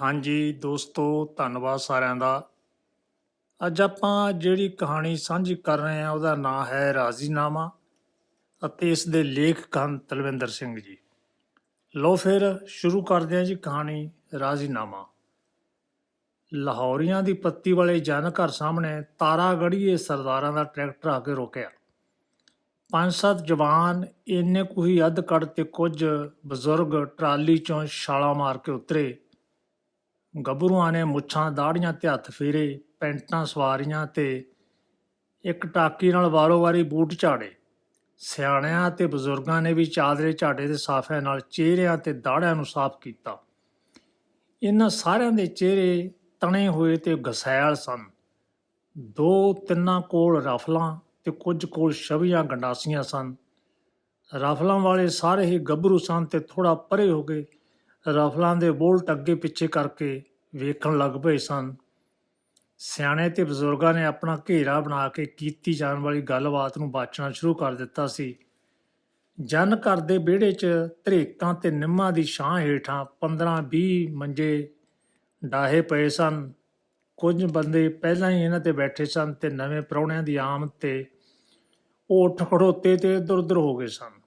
ਹਾਂਜੀ ਦੋਸਤੋ, ਧੰਨਵਾਦ ਸਾਰਿਆਂ ਦਾ। ਅੱਜ ਆਪਾਂ ਜਿਹੜੀ ਕਹਾਣੀ ਸਾਂਝੀ ਕਰ ਰਹੇ ਹਾਂ, ਉਹਦਾ ਨਾਮ ਹੈ ਰਾਜ਼ੀਨਾਮਾ ਅਤੇ ਇਸ ਦੇ ਲੇਖਕ ਹਨ ਤਲਵਿੰਦਰ ਸਿੰਘ ਜੀ। ਲੋ ਫਿਰ ਸ਼ੁਰੂ ਕਰਦੇ ਹਾਂ ਜੀ ਕਹਾਣੀ ਰਾਜ਼ੀਨਾਮਾ। ਲਾਹੌਰੀਆਂ ਦੀ ਪੱਤੀ ਵਾਲੇ ਜਨ ਘਰ ਸਾਹਮਣੇ ਤਾਰਾ ਗੜੀਏ ਸਰਦਾਰਾਂ ਦਾ ਟਰੈਕਟਰ ਆ ਕੇ ਰੋਕਿਆ। ਪੰਜ ਸੱਤ ਜਵਾਨ ਇੰਨੇ ਕੁ ਹੀ ਅੱਧ ਕੱਢ ਤੇ ਕੁਝ ਬਜ਼ੁਰਗ ਟਰਾਲੀ ਚੋਂ ਛਾਲਾ ਮਾਰ ਕੇ ਉਤਰੇ। ਗੱਭਰੂਆਂ ਨੇ ਮੁੱਛਾਂ ਦਾੜੀਆਂ ਤੇ ਹੱਥ ਫੇਰੇ, ਪੈਂਟਾਂ ਸਵਾਰੀਆਂ ਤੇ ਇੱਕ ਟਾਕੀ ਨਾਲ ਵਾਰੋ-ਵਾਰੀ ਬੂਟ ਝਾੜੇ। ਸਿਆਣਿਆਂ ਤੇ ਬਜ਼ੁਰਗਾਂ ਨੇ ਵੀ ਚਾਦਰੇ ਝਾੜੇ ਦੇ ਸਾਫਿਆਂ ਨਾਲ ਚਿਹਰਿਆਂ ਤੇ ਦਾੜਿਆਂ ਨੂੰ ਸਾਫ਼ ਕੀਤਾ। ਇਹਨਾਂ ਸਾਰਿਆਂ ਦੇ ਚਿਹਰੇ ਤਣੇ ਹੋਏ ਤੇ ਗਸੈਲ ਸਨ। ਦੋ ਤਿੰਨਾਂ ਕੋਲ ਰਫਲਾਂ ਤੇ ਕੁਝ ਕੋਲ ਛਵੀਆਂ ਗੰਡਾਸੀਆਂ ਸਨ। ਰਫਲਾਂ ਵਾਲੇ ਸਾਰੇ ਹੀ ਗੱਭਰੂ ਸਨ ਤੇ ਥੋੜਾ ਪਰੇ ਹੋ ਗਏ। ਰਫਲਾਂ ਦੇ ਬੋਲਟ ਅੱਗੇ ਪਿੱਛੇ ਕਰਕੇ ਵੇਖਣ ਲੱਗ ਪਏ ਸਨ। ਸਿਆਣੇ ਤੇ ਬਜ਼ੁਰਗਾਂ ਨੇ ਆਪਣਾ ਘੇਰਾ ਬਣਾ ਕੇ ਕੀਤੀ ਜਾਣ ਵਾਲੀ ਗੱਲਬਾਤ ਨੂੰ ਬਾਚਣਾ ਸ਼ੁਰੂ ਕਰ ਦਿੱਤਾ ਸੀ। ਜਨ ਘਰ ਦੇ ਵਿਹੜੇ 'ਚ ਧਰੇਕਾਂ ਤੇ ਨਿੰਮਾਂ ਦੀ ਛਾਂ ਹੇਠਾਂ 15-20 ਮੰਜੇ ਡਾਹੇ ਪਏ ਸਨ। ਕੁਝ ਬੰਦੇ ਪਹਿਲਾਂ ਹੀ ਇਹਨਾਂ ਤੇ ਬੈਠੇ ਸਨ ਤੇ ਨਵੇਂ ਪ੍ਰਾਹੁਣਿਆਂ ਦੀ ਆਮਦ ਤੇ ਉਹ ਉੱਠ ਖੜੋਤੇ ਤੇ ਦੁਰਦਰ ਹੋ ਗਏ ਸਨ।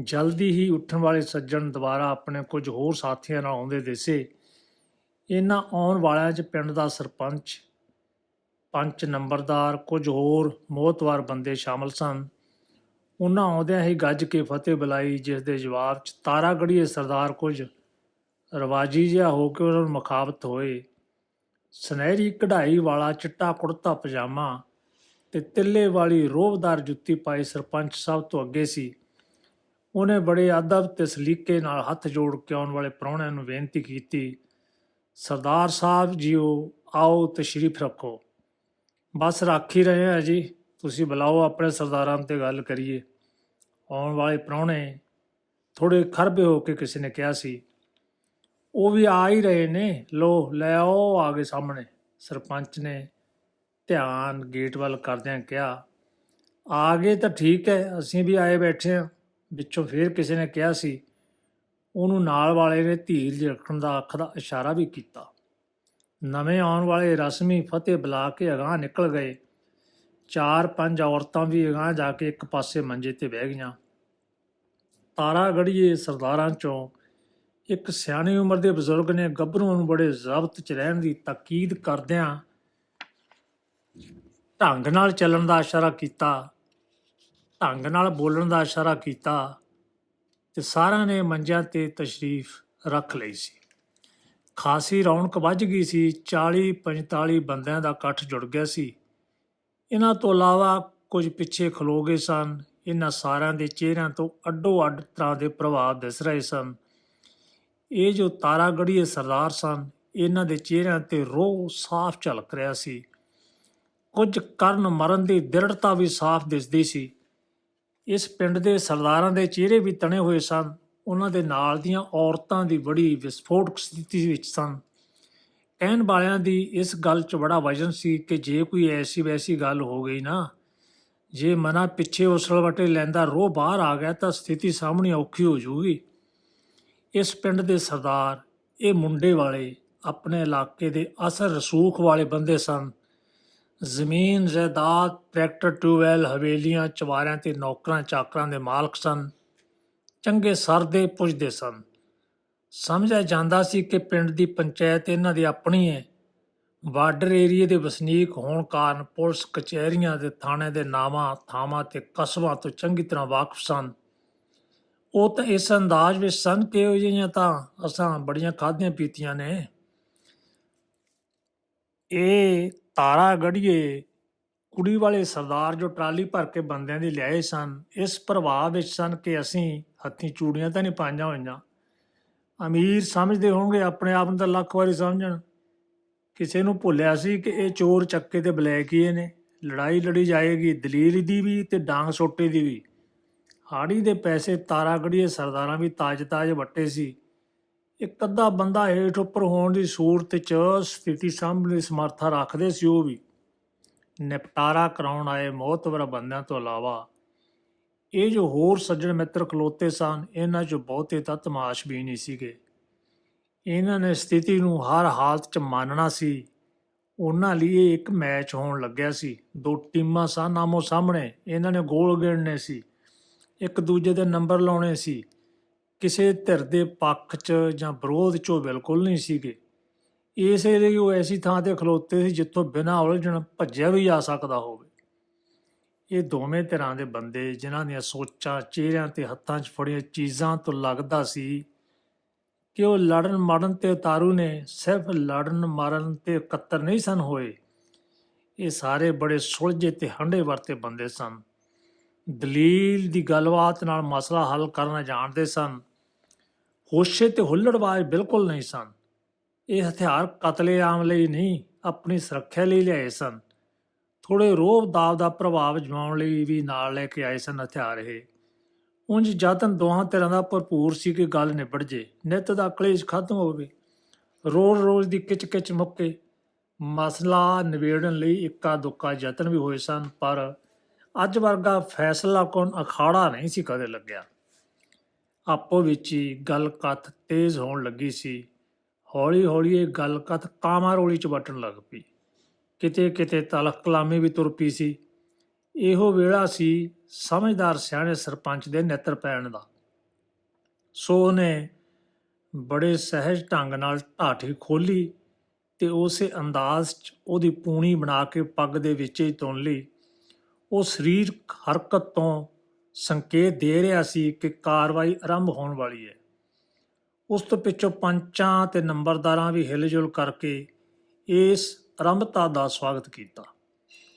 ਜਲਦੀ ਹੀ ਉੱਠਣ ਵਾਲੇ ਸੱਜਣ ਦੁਬਾਰਾ ਆਪਣੇ ਕੁਝ ਹੋਰ ਸਾਥੀਆਂ ਨਾਲ ਆਉਂਦੇ ਦਿਸੇ। ਇਹਨਾਂ ਆਉਣ ਵਾਲਿਆਂ 'ਚ ਪਿੰਡ ਦਾ ਸਰਪੰਚ, ਪੰਚ ਨੰਬਰਦਾਰ, ਕੁਝ ਹੋਰ ਮੋਹਤਵਾਰ ਬੰਦੇ ਸ਼ਾਮਲ ਸਨ। ਉਹਨਾਂ ਆਉਂਦਿਆਂ ਹੀ ਗੱਜ ਕੇ ਫਤਿਹ ਬੁਲਾਈ, ਜਿਸ ਦੇ ਜਵਾਬ 'ਚ ਤਾਰਾ ਸਰਦਾਰ ਕੁਝ ਰਵਾਜੀ ਜਿਹਾ ਹੋ ਕੇ ਉਹਨਾਂ ਨੂੰ ਮੁਖਾਬਤ ਹੋਏ। ਸੁਨਹਿਰੀ ਕਢਾਈ ਵਾਲਾ ਚਿੱਟਾ ਕੁੜਤਾ, ਪਜਾਮਾ ਤੇ ਤਿੱਲੇ ਵਾਲੀ ਰੋਹਦਾਰ ਜੁੱਤੀ ਪਾਈ ਸਰਪੰਚ ਸਭ ਤੋਂ ਅੱਗੇ ਸੀ। ਉਹਨੇ ਬੜੇ ਅਦਬ ਤੇ ਸਲੀਕੇ ਨਾਲ ਹੱਥ ਜੋੜ ਕੇ ਆਉਣ ਵਾਲੇ ਪ੍ਰਾਹੁਣਿਆਂ ਨੂੰ ਬੇਨਤੀ ਕੀਤੀ, ਸਰਦਾਰ ਸਾਹਿਬ ਜੀਓ, ਆਓ ਤਸ਼ਰੀਫ ਰੱਖੋ। ਬਸ ਰੱਖ ਹੀ ਰਹੇ ਆ ਜੀ, ਤੁਸੀਂ ਬੁਲਾਓ ਆਪਣੇ ਸਰਦਾਰਾਂ ਤੇ ਗੱਲ ਕਰੀਏ। ਆਉਣ ਵਾਲੇ ਪ੍ਰਾਹੁਣੇ ਥੋੜੇ ਖਰਬੇ ਹੋ ਕੇ ਕਿਸੇ ਨੇ ਕਿਹਾ ਸੀ, ਉਹ ਵੀ ਆ ਹੀ ਰਹੇ ਨੇ ਲੋ ਲੈ ਆਓ ਆ ਗਏ ਸਾਹਮਣੇ। ਸਰਪੰਚ ਨੇ ਧਿਆਨ ਗੇਟ ਵੱਲ ਕਰਦਿਆਂ ਕਿਹਾ, ਆ ਗਏ ਤਾਂ ਠੀਕ ਹੈ, ਅਸੀਂ ਵੀ ਆਏ ਬੈਠੇ ਹਾਂ। ਵਿੱਚੋਂ ਫੇਰ ਕਿਸੇ ਨੇ ਕਿਹਾ ਸੀ, ਉਹਨੂੰ ਨਾਲ ਵਾਲੇ ਨੇ ਧੀਰਜ ਰੱਖਣ ਦਾ ਅੱਖ ਦਾ ਇਸ਼ਾਰਾ ਵੀ ਕੀਤਾ। ਨਵੇਂ ਆਉਣ ਵਾਲੇ ਰਸਮੀ ਫਤਿਹ ਬੁਲਾ ਕੇ ਅਗਾਹ ਨਿਕਲ ਗਏ। ਚਾਰ ਪੰਜ ਔਰਤਾਂ ਵੀ ਅਗਾਹ ਜਾ ਕੇ ਇੱਕ ਪਾਸੇ ਮੰਜੇ ਤੇ ਬਹਿ ਗਈਆਂ। ਤਾਰਾ ਗੜੀਏ ਸਰਦਾਰਾਂ ਚੋਂ ਇੱਕ ਸਿਆਣੀ ਉਮਰ ਦੇ ਬਜ਼ੁਰਗ ਨੇ ਗੱਭਰੂਆਂ ਨੂੰ ਬੜੇ ਜ਼ਬਤ ਚ ਰਹਿਣ ਦੀ ਤਾਕੀਦ ਕਰਦਿਆਂ ਢੰਗ ਨਾਲ ਚੱਲਣ ਦਾ ਇਸ਼ਾਰਾ ਕੀਤਾ। ਢੰਗ ਨਾਲ ਬੋਲਣ ਦਾ ਇਸ਼ਾਰਾ ਕੀਤਾ ਤੇ ਸਾਰਿਆਂ ਨੇ ਮੰਜਿਆਂ ਤੇ ਤਸ਼ਰੀਫ ਰੱਖ ਲਈ ਸੀ। ਖਾਸੀ ਰੌਣਕ ਵੱਜ ਗਈ ਸੀ। 40 45 ਬੰਦਿਆਂ ਦਾ ਇਕੱਠ ਜੁੜ ਗਿਆ ਸੀ। ਇਹਨਾਂ ਤੋਂ ਇਲਾਵਾ ਕੁਝ ਪਿੱਛੇ ਖਲੋ ਗਏ ਸਨ। ਇਹਨਾਂ ਸਾਰਿਆਂ ਦੇ ਚਿਹਰਿਆਂ ਤੋਂ ਅੱਡੋ ਅੱਡ ਤਰ੍ਹਾਂ ਦੇ ਪ੍ਰਭਾਵ ਦਿਸ ਰਹੇ ਸਨ। ਇਹ ਜੋ ਤਾਰਾ ਸਰਦਾਰ ਸਨ, ਇਹਨਾਂ ਦੇ ਚਿਹਰਿਆਂ ਤੇ ਰੋਹ ਸਾਫ਼ ਝਲਕ ਰਿਹਾ ਸੀ। ਕੁਝ ਕਰਨ ਮਰਨ ਦੀ ਦ੍ਰਿੜਤਾ ਵੀ ਸਾਫ਼ ਦਿਸਦੀ ਸੀ। ਇਸ ਪਿੰਡ ਦੇ ਸਰਦਾਰਾਂ ਦੇ ਚਿਹਰੇ ਵੀ ਤਣੇ ਹੋਏ ਸਨ। ਉਹਨਾਂ ਦੇ ਨਾਲ ਦੀਆਂ ਔਰਤਾਂ ਦੀ ਬੜੀ ਵਿਸਫੋਟਕ ਸਥਿਤੀ ਵਿੱਚ ਸਨ। ਕਹਿਣ ਵਾਲਿਆਂ ਦੀ ਇਸ ਗੱਲ 'ਚ ਬੜਾ ਵਜਨ ਸੀ ਕਿ ਜੇ ਕੋਈ ਐਸੀ ਵੈਸੀ ਗੱਲ ਹੋ ਗਈ ਨਾ, ਜੇ ਮਨਾ ਪਿੱਛੇ ਉਸਲ ਵਟੇ ਲੈਂਦਾ ਰੋਹ ਬਾਹਰ ਆ ਗਿਆ ਤਾਂ ਸਥਿਤੀ ਸਾਹਮਣੇ ਔਖੀ ਹੋ ਜਾਊਗੀ। ਇਸ ਪਿੰਡ ਦੇ ਸਰਦਾਰ, ਇਹ ਮੁੰਡੇ ਵਾਲੇ ਆਪਣੇ ਇਲਾਕੇ ਦੇ ਅਸਰ ਰਸੂਖ ਵਾਲੇ ਬੰਦੇ ਸਨ। ਜ਼ਮੀਨ, ਜਾਇਦਾਦ, ਟਰੈਕਟਰ ਟੂਵੈਲ ਹਵੇਲੀਆਂ ਚਵਾਰਿਆਂ ਤੇ ਨੌਕਰਾਂ, ਚਾਕਰਾਂ ਦੇ ਮਾਲਕ ਸਨ। ਚੰਗੇ ਸਰਦੇ ਪੁੱਜਦੇ ਸਨ। ਸਮਝਿਆ ਜਾਂਦਾ ਸੀ ਕਿ ਪਿੰਡ ਦੀ ਪੰਚਾਇਤ ਇਹਨਾਂ ਦੀ ਆਪਣੀ ਹੈ ਬਾਰਡਰ ਏਰੀਏ ਦੇ ਵਸਨੀਕ ਹੋਣ ਕਾਰਨ ਪੁਲਿਸ ਕਚਹਿਰੀਆਂ ਦੇ ਥਾਣੇ ਦੇ ਨਾਵਾਂ, ਥਾਵਾਂ ਤੇ ਕਸਬਾਂ ਤੋਂ ਚੰਗੀ ਤਰ੍ਹਾਂ ਵਾਕਿਫ ਸਨ। ਉਹ ਤਾਂ ਇਸ ਅੰਦਾਜ਼ ਵਿੱਚ ਸਨ ਕਿ ਉਹ ਜਿਹੀਆਂ ਤਾਂ ਅਸਾਂ ਬੜੀਆਂ ਖਾਧੀਆਂ ਪੀਤੀਆਂ ਨੇ। ਇਹ ਤਾਰਾ ਗੜੀਏ, ਕੁੜੀ ਵਾਲੇ ਸਰਦਾਰ ਜੋ ਟਰਾਲੀ ਭਰ ਕੇ ਬੰਦਿਆਂ ਦੀ ਲਿਆਏ ਸਨ, ਇਸ ਪ੍ਰਭਾਵ ਵਿੱਚ ਸਨ ਕਿ ਅਸੀਂ ਹੱਥੀਂ ਚੂੜੀਆਂ ਤਾਂ ਨਹੀਂ ਪਾਈਆਂ ਹੋਈਆਂ। ਅਮੀਰ ਸਮਝਦੇ ਹੋਣਗੇ, ਆਪਣੇ ਆਪ ਨੂੰ ਤਾਂ ਲੱਖ ਵਾਰੀ ਸਮਝਣ। ਕਿਸੇ ਨੂੰ ਭੁੱਲਿਆ ਸੀ ਕਿ ਇਹ ਚੋਰ ਚੱਕੇ ਤੇ ਬਲੈਕ ਨੇ ਲੜਾਈ ਲੜੀ ਜਾਏਗੀ, ਦਲੀਲ ਦੀ ਵੀ ਤੇ ਡਾਂਗ ਸੋਟੇ ਦੀ ਵੀ। ਹਾੜੀ ਦੇ ਪੈਸੇ ਤਾਰਾ ਗੜੀਏ ਸਰਦਾਰਾਂ ਵੀ ਤਾਜ-ਤਾਜ ਵੱਟੇ ਸੀ। ਇੱਕ ਅੱਧਾ ਬੰਦਾ ਹੇਠ ਉੱਪਰ ਹੋਣ ਦੀ ਸੂਰਤ 'ਚ ਸਥਿਤੀ ਸਾਂਭਣ ਦੀ ਸਮਰੱਥਾ ਰੱਖਦੇ ਸੀ ਉਹ ਵੀ। ਨਿਪਟਾਰਾ ਕਰਾਉਣ ਆਏ ਮੋਹਤਵਰ ਬੰਦਿਆਂ ਤੋਂ ਇਲਾਵਾ। ਇਹ ਜੋ ਹੋਰ ਸੱਜਣ ਮਿੱਤਰ ਖਲੋਤੇ ਸਨ, ਇਹਨਾਂ 'ਚ ਬਹੁਤੇ ਤਾਂ ਤਮਾਸ਼ ਵੀ ਨਹੀਂ ਸੀਗੇ। ਇਹਨਾਂ ਨੇ ਸਥਿਤੀ ਨੂੰ ਹਰ ਹਾਲਤ 'ਚ ਮੰਨਣਾ ਸੀ। ਉਹਨਾਂ ਲਈ ਇਹ ਇੱਕ ਮੈਚ ਹੋਣ ਲੱਗਿਆ ਸੀ। ਦੋ ਟੀਮਾਂ ਸਨ ਆਮੋ ਸਾਹਮਣੇ। ਇਹਨਾਂ ਨੇ ਗੋਲ ਗਿਣਨੇ ਸੀ। ਇੱਕ ਦੂਜੇ ਦੇ ਨੰਬਰ ਲਾਉਣੇ ਸੀ। ਕਿਸੇ ਧਿਰ ਦੇ ਪੱਖ 'ਚ ਜਾਂ ਵਿਰੋਧ 'ਚੋਂ ਬਿਲਕੁਲ ਨਹੀਂ ਸੀਗੇ। ਇਸੇ ਲਈ ਉਹ ਐਸੀ ਥਾਂ ਤੇ ਖਲੋਤੇ ਸੀ ਜਿੱਥੋਂ ਬਿਨਾਂ ਉਲਝਣ ਭੱਜਿਆ ਵੀ ਜਾ ਸਕਦਾ ਹੋਵੇ। ਇਹ ਦੋਵੇਂ ਤਰ੍ਹਾਂ ਦੇ ਬੰਦੇ ਜਿਨ੍ਹਾਂ ਦੀਆਂ ਸੋਚਾਂ, ਚਿਹਰਿਆਂ ਤੇ ਹੱਥਾਂ 'ਚ ਫੜੀਆਂ ਚੀਜ਼ਾਂ ਤੋਂ ਲੱਗਦਾ ਸੀ ਕਿ ਉਹ ਲੜਨ ਮਰਨ ਤੇ ਉਤਾਰੂ ਨੇ, ਸਿਰਫ ਲੜਨ ਮਾਰਨ ਤੇ ਇਕੱਤਰ ਨਹੀਂ ਸਨ ਹੋਏ। ਇਹ ਸਾਰੇ ਬੜੇ ਸੁਲਝੇ ਤੇ ਹੰਡੇ ਵਰਤੇ ਬੰਦੇ ਸਨ। ਦਲੀਲ ਦੀ ਗੱਲਬਾਤ ਨਾਲ ਮਸਲਾ ਹੱਲ ਕਰਨਾ ਜਾਣਦੇ ਸਨ। ਹੋਸ਼ੇ ਤੇ ਹੁੱਲੜਬਾਜ਼ ਬਿਲਕੁਲ ਨਹੀਂ ਸਨ। ਇਹ ਹਥਿਆਰ ਕਤਲੇਆਮ ਲਈ ਨਹੀਂ, ਆਪਣੀ ਸੁਰੱਖਿਆ ਲਈ ਲਿਆਏ ਸਨ। ਥੋੜੇ ਰੋਬ ਦਾਬ ਦਾ ਪ੍ਰਭਾਵ ਜਮਾਉਣ ਲਈ ਵੀ ਨਾਲ ਲੈ ਕੇ ਆਏ ਸਨ ਹਥਿਆਰ ਇਹ। ਉਂਝ ਯਤਨ ਦੋਹਾਂ ਤਰ੍ਹਾਂ ਦਾ ਭਰਪੂਰ ਸੀ ਕਿ ਗੱਲ ਨਿਬੜ ਜੇ। ਨਿੱਤ ਦਾ ਕਲੇਸ਼ ਖਤਮ ਹੋਵੇ ਰੋਜ਼ ਰੋਜ਼ ਦੀ ਕਿਚ ਕਿਚ ਮੁੱਕੇ। ਮਸਲਾ ਨਿਬੇੜਨ ਲਈ ਇੱਕਾ ਦੁੱਕਾ ਯਤਨ ਵੀ ਹੋਏ ਸਨ, ਪਰ ਅੱਜ ਵਰਗਾ ਫੈਸਲਾ ਕੋਨ ਅਖਾੜਾ ਨਹੀਂ ਸੀ ਕਦੇ ਲੱਗਿਆ। ਆਪੋ ਵਿੱਚ ਹੀ ਗੱਲ ਕਥ ਤੇਜ਼ ਹੋਣ ਲੱਗੀ ਸੀ। ਹੌਲੀ ਹੌਲੀ ਇਹ ਗੱਲ ਕਥ ਕਾਮਾ ਰੋਲੀ ਚ ਵਟਣ ਲੱਗ ਪਈ। ਕਿਤੇ ਕਿਤੇ ਤਲਖ ਕਲਾਮੀ ਵੀ ਤੁਰ ਪਈ ਸੀ। ਇਹੋ ਵੇਲਾ ਸੀ ਸਮਝਦਾਰ ਸਿਆਣੇ ਸਰਪੰਚ ਦੇ ਨੇਤਰ ਪੈਣ ਦਾ। ਸੋ ਉਹਨੇ ਬੜੇ ਸਹਿਜ ਢੰਗ ਨਾਲ ਢਾਠੀ ਖੋਲ੍ਹੀ ਤੇ ਉਸੇ ਅੰਦਾਜ਼ 'ਚ ਉਹਦੀ ਪੂਣੀ ਬਣਾ ਕੇ ਪੱਗ ਦੇ ਵਿੱਚ ਹੀ ਤੁੰਨ ਲਈ। ਉਹ ਸਰੀਰ ਹਰਕਤ ਤੋਂ ਸੰਕੇਤ ਦੇ ਰਿਹਾ ਸੀ ਕਿ ਕਾਰਵਾਈ ਆਰੰਭ ਹੋਣ ਵਾਲੀ ਹੈ। ਉਸ ਤੋਂ ਪਿੱਛੋਂ ਪੰਚਾਂ ਤੇ ਨੰਬਰਦਾਰਾਂ ਵੀ ਹਿਲਜੁਲ ਕਰਕੇ ਇਸ ਆਰੰਭਤਾ ਦਾ ਸਵਾਗਤ ਕੀਤਾ।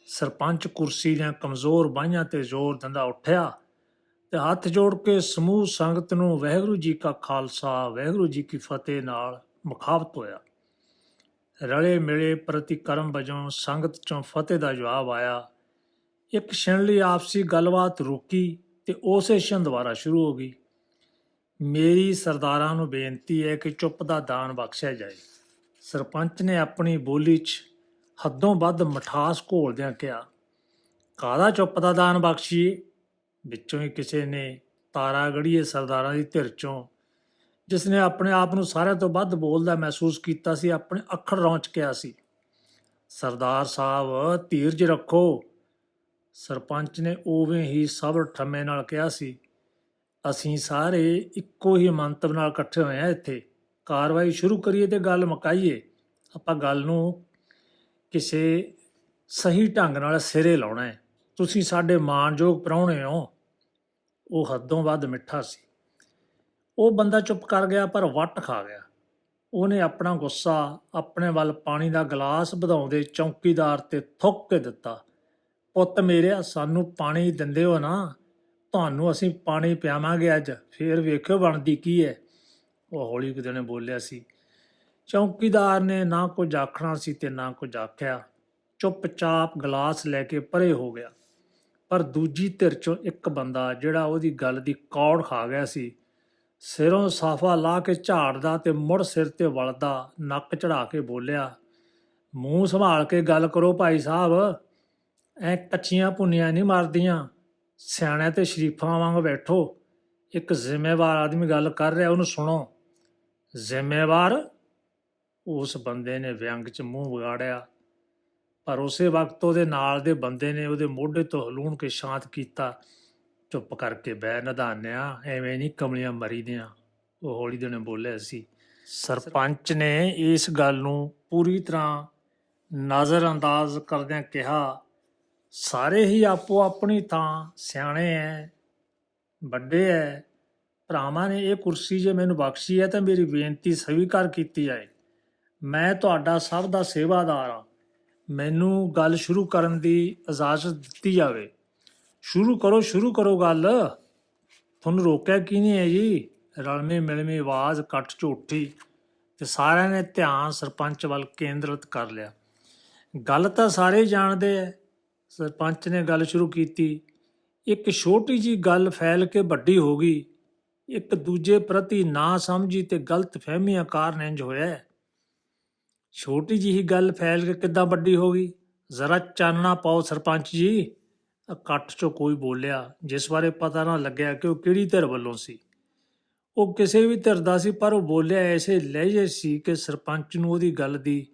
ਸਰਪੰਚ ਕੁਰਸੀ ਦੀਆਂ ਕਮਜ਼ੋਰ ਬਾਹਾਂ ਤੇ ਜ਼ੋਰ ਦਿੰਦਾ ਉੱਠਿਆ ਤੇ ਹੱਥ ਜੋੜ ਕੇ ਸਮੂਹ ਸੰਗਤ ਨੂੰ ਵਾਹਿਗੁਰੂ ਜੀ ਕਾ ਖਾਲਸਾ, ਵਾਹਿਗੁਰੂ ਜੀ ਕੀ ਫਤਿਹ ਨਾਲ ਮੁਖਾਬਤ ਹੋਇਆ। ਰਲੇ ਮਿਲੇ ਪ੍ਰਤੀਕਰਮ ਵਜੋਂ ਸੰਗਤ ਚੋਂ ਫਤਿਹ ਦਾ ਜਵਾਬ ਆਇਆ। ਇੱਕ ਛਿਣ ਲਈ ਆਪਸੀ ਗੱਲਬਾਤ ਰੁਕੀ ਤੇ ਉਹ ਛਿਣ ਦੁਬਾਰਾ ਸ਼ੁਰੂ ਹੋ ਗਈ। ਮੇਰੀ ਸਰਦਾਰਾਂ ਨੂੰ ਬੇਨਤੀ ਹੈ ਕਿ ਚੁੱਪ ਦਾ ਦਾਨ ਬਖਸ਼ਿਆ ਜਾਏ। ਸਰਪੰਚ ਨੇ ਆਪਣੀ ਬੋਲੀ 'ਚ ਹੱਦੋਂ ਵੱਧ ਮਠਾਸ ਘੋਲਦਿਆਂ ਕਿਹਾ, ਕਾਹਦਾ ਚੁੱਪ ਦਾ ਦਾਨ ਬਖਸ਼ੀਏ? ਵਿੱਚੋਂ ਹੀ ਕਿਸੇ ਨੇ ਤਾਰਾ ਗੜੀਏ ਸਰਦਾਰਾਂ ਦੀ ਧਿਰ ਚੋਂ, ਜਿਸ ਨੇ ਆਪਣੇ ਆਪ ਨੂੰ ਸਾਰਿਆਂ ਤੋਂ ਵੱਧ ਬੋਲਦਾ ਮਹਿਸੂਸ ਕੀਤਾ ਸੀ, ਆਪਣੇ ਅੱਖਰ ਰੌਂਚ ਕਿਹਾ ਸੀ, ਸਰਦਾਰ ਸਾਹਿਬ, ਧੀਰਜ ਰੱਖੋ। ਸਰਪੰਚ ਨੇ ਉਵੇਂ ਹੀ ਸਬਰ ਠੰਮੇ ਨਾਲ ਕਿਹਾ ਸੀ, ਅਸੀਂ ਸਾਰੇ ਇੱਕੋ ਹੀ ਮੰਤਵ ਨਾਲ ਇਕੱਠੇ ਹੋਏ ਆ ਇੱਥੇ। ਕਾਰਵਾਈ ਸ਼ੁਰੂ ਕਰੀਏ ਤੇ ਗੱਲ ਮੁਕਾਈਏ। ਆਪਾਂ ਗੱਲ ਨੂੰ ਕਿਸੇ ਸਹੀ ਢੰਗ ਨਾਲ ਸਿਰੇ ਲਾਉਣਾ ਹੈ। ਤੁਸੀਂ ਸਾਡੇ ਮਾਣਯੋਗ ਪ੍ਰਾਹੁਣੇ ਹੋ। ਉਹ ਹੱਦੋਂ ਵੱਧ ਮਿੱਠਾ ਸੀ। ਉਹ ਬੰਦਾ ਚੁੱਪ ਕਰ ਗਿਆ, ਪਰ ਵੱਟ ਖਾ ਗਿਆ। ਉਹਨੇ ਆਪਣਾ ਗੁੱਸਾ ਆਪਣੇ ਵੱਲ ਪਾਣੀ ਦਾ ਗਲਾਸ ਵਧਾਉਂਦੇ ਚੌਕੀਦਾਰ ਤੇ ਥੁੱਕ ਕੇ ਦਿੱਤਾ। ਪੁੱਤ ਮੇਰਿਆ ਸਾਨੂੰ ਪਾਣੀ ਦਿੰਦੇ ਹੋ ਨਾ। ਤੁਹਾਨੂੰ ਅਸੀਂ ਪਾਣੀ ਪਿਆਵਾਂਗੇ ਅੱਜ। ਫੇਰ ਵੇਖਿਓ ਬਣਦੀ ਕੀ ਹੈ ਉਹ ਹੌਲੀ ਕਿਤੇ ਨੇ ਬੋਲਿਆ ਸੀ। ਚੌਕੀਦਾਰ ਨੇ ਨਾ ਕੁਝ ਆਖਣਾ ਸੀ ਤੇ ਨਾ ਕੁਝ ਆਖਿਆ। ਚੁੱਪਚਾਪ ਗਲਾਸ ਲੈ ਕੇ ਪਰੇ ਹੋ ਗਿਆ। ਪਰ ਦੂਜੀ ਧਿਰ ਚੋਂ ਇੱਕ ਬੰਦਾ ਜਿਹੜਾ ਉਹਦੀ ਗੱਲ ਦੀ ਕੌੜ ਖਾ ਗਿਆ ਸੀ। ਸਿਰੋਂ ਸਾਫਾ ਲਾ ਕੇ ਝਾੜਦਾ ਤੇ ਮੁੜ ਸਿਰ ਤੇ ਵਲਦਾ, ਨੱਕ ਚੜਾ ਕੇ ਬੋਲਿਆ, ਮੂੰਹ ਸੰਭਾਲ ਕੇ ਗੱਲ ਕਰੋ ਭਾਈ ਸਾਹਿਬ। ਐ ਕੱਚੀਆਂ ਪੁੰਨੀਆਂ ਨਹੀਂ ਮਾਰਦੀਆਂ। ਸਿਆਣਿਆਂ ਤੇ ਸ਼ਰੀਫਾਂ ਵਾਂਗ ਬੈਠੋ। ਇੱਕ ਜ਼ਿੰਮੇਵਾਰ ਆਦਮੀ ਗੱਲ ਕਰ ਰਿਹਾ, ਉਹਨੂੰ ਸੁਣੋ। ਜ਼ਿੰਮੇਵਾਰ ਉਸ ਬੰਦੇ ਨੇ ਵਿਅੰਗ 'ਚ ਮੂੰਹ ਵਿਗਾੜਿਆ। ਪਰ ਉਸੇ ਵਕਤ ਉਹਦੇ ਨਾਲ ਦੇ ਬੰਦੇ ਨੇ ਉਹਦੇ ਮੋਢੇ ਤੋਂ ਹਲੂਣ ਕੇ ਸ਼ਾਂਤ ਕੀਤਾ। ਚੁੱਪ ਕਰਕੇ ਬਹਿ ਨਦਾਨਿਆ ਐਵੇਂ ਨਹੀਂ ਕਮਲੀਆਂ ਮਰੀਦੀਆਂ। ਉਹ ਹੌਲੀ ਦਿਨੇ ਬੋਲਿਆ ਸੀ, ਸਰਪੰਚ ਨੇ ਇਸ ਗੱਲ ਨੂੰ ਪੂਰੀ ਤਰ੍ਹਾਂ ਨਜ਼ਰ ਅੰਦਾਜ਼ ਕਰਦਿਆਂ ਕਿਹਾ ਸਾਰੇ ਹੀ ਆਪੋ ਆਪਣੀ ਥਾਂ ਸਿਆਣੇ ਐ, ਵੱਡੇ ਐ। ਭਰਾਵਾਂ ਨੇ ਇਹ ਕੁਰਸੀ ਜੇ ਮੈਨੂੰ ਬਖਸ਼ੀ ਹੈ ਤਾਂ ਮੇਰੀ ਬੇਨਤੀ ਸਵੀਕਾਰ ਕੀਤੀ ਜਾਏ। ਮੈਂ ਤੁਹਾਡਾ ਸਭ ਦਾ ਸੇਵਾਦਾਰ ਹਾਂ। ਮੈਨੂੰ ਗੱਲ ਸ਼ੁਰੂ ਕਰਨ ਦੀ ਇਜਾਜ਼ਤ ਦਿੱਤੀ ਜਾਵੇ। ਸ਼ੁਰੂ ਕਰੋ ਸ਼ੁਰੂ ਕਰੋ ਗੱਲ। ਤੁਹਾਨੂੰ ਰੋਕਿਆ ਕੀ ਨਹੀਂ ਹੈ ਜੀ? ਰਲਵੇਂ ਮਿਲਵੇਂ ਆਵਾਜ਼ ਕੱਟ ਚ ਉੱਠੀ ਤੇ ਸਾਰਿਆਂ ਨੇ ਧਿਆਨ ਸਰਪੰਚ ਵੱਲ ਕੇਂਦਰਿਤ ਕਰ ਲਿਆ। ਗੱਲ ਤਾਂ ਸਾਰੇ ਜਾਣਦੇ ਐ। ਸਰਪੰਚ ਨੇ ਗੱਲ ਸ਼ੁਰੂ ਕੀਤੀ। ਇੱਕ ਛੋਟੀ ਜੀ ਗੱਲ ਫੈਲ ਕੇ ਵੱਡੀ ਹੋ ਗਈ। ਇੱਕ ਦੂਜੇ ਪ੍ਰਤੀ ਨਾ ਸਮਝੀ ਤੇ ਗਲਤ ਫਹਿਮੀਆਂ ਕਾਰਨ ਇੰਜ ਹੋਇਆ ਹੈ। ਛੋਟੀ ਜਿਹੀ ਗੱਲ ਫੈਲ ਕੇ ਕਿੱਦਾਂ ਵੱਡੀ ਹੋ ਗਈ? ਜ਼ਰਾ ਚਾਨਣਾ ਪਾਓ ਸਰਪੰਚ ਜੀ। ਇਕੱਠ ਚੋਂ ਕੋਈ ਬੋਲਿਆ, ਜਿਸ ਬਾਰੇ ਪਤਾ ਨਾ ਲੱਗਿਆ ਕਿ ਉਹ ਕਿਹੜੀ ਧਿਰ ਵੱਲੋਂ ਸੀ। ਉਹ ਕਿਸੇ ਵੀ ਧਿਰ ਦਾ ਸੀ, ਪਰ ਉਹ ਬੋਲਿਆ ਐਸੇ ਲਹਿਜੇ ਸੀ ਕਿ ਸਰਪੰਚ ਨੂੰ ਉਹਦੀ ਗੱਲ ਦੀ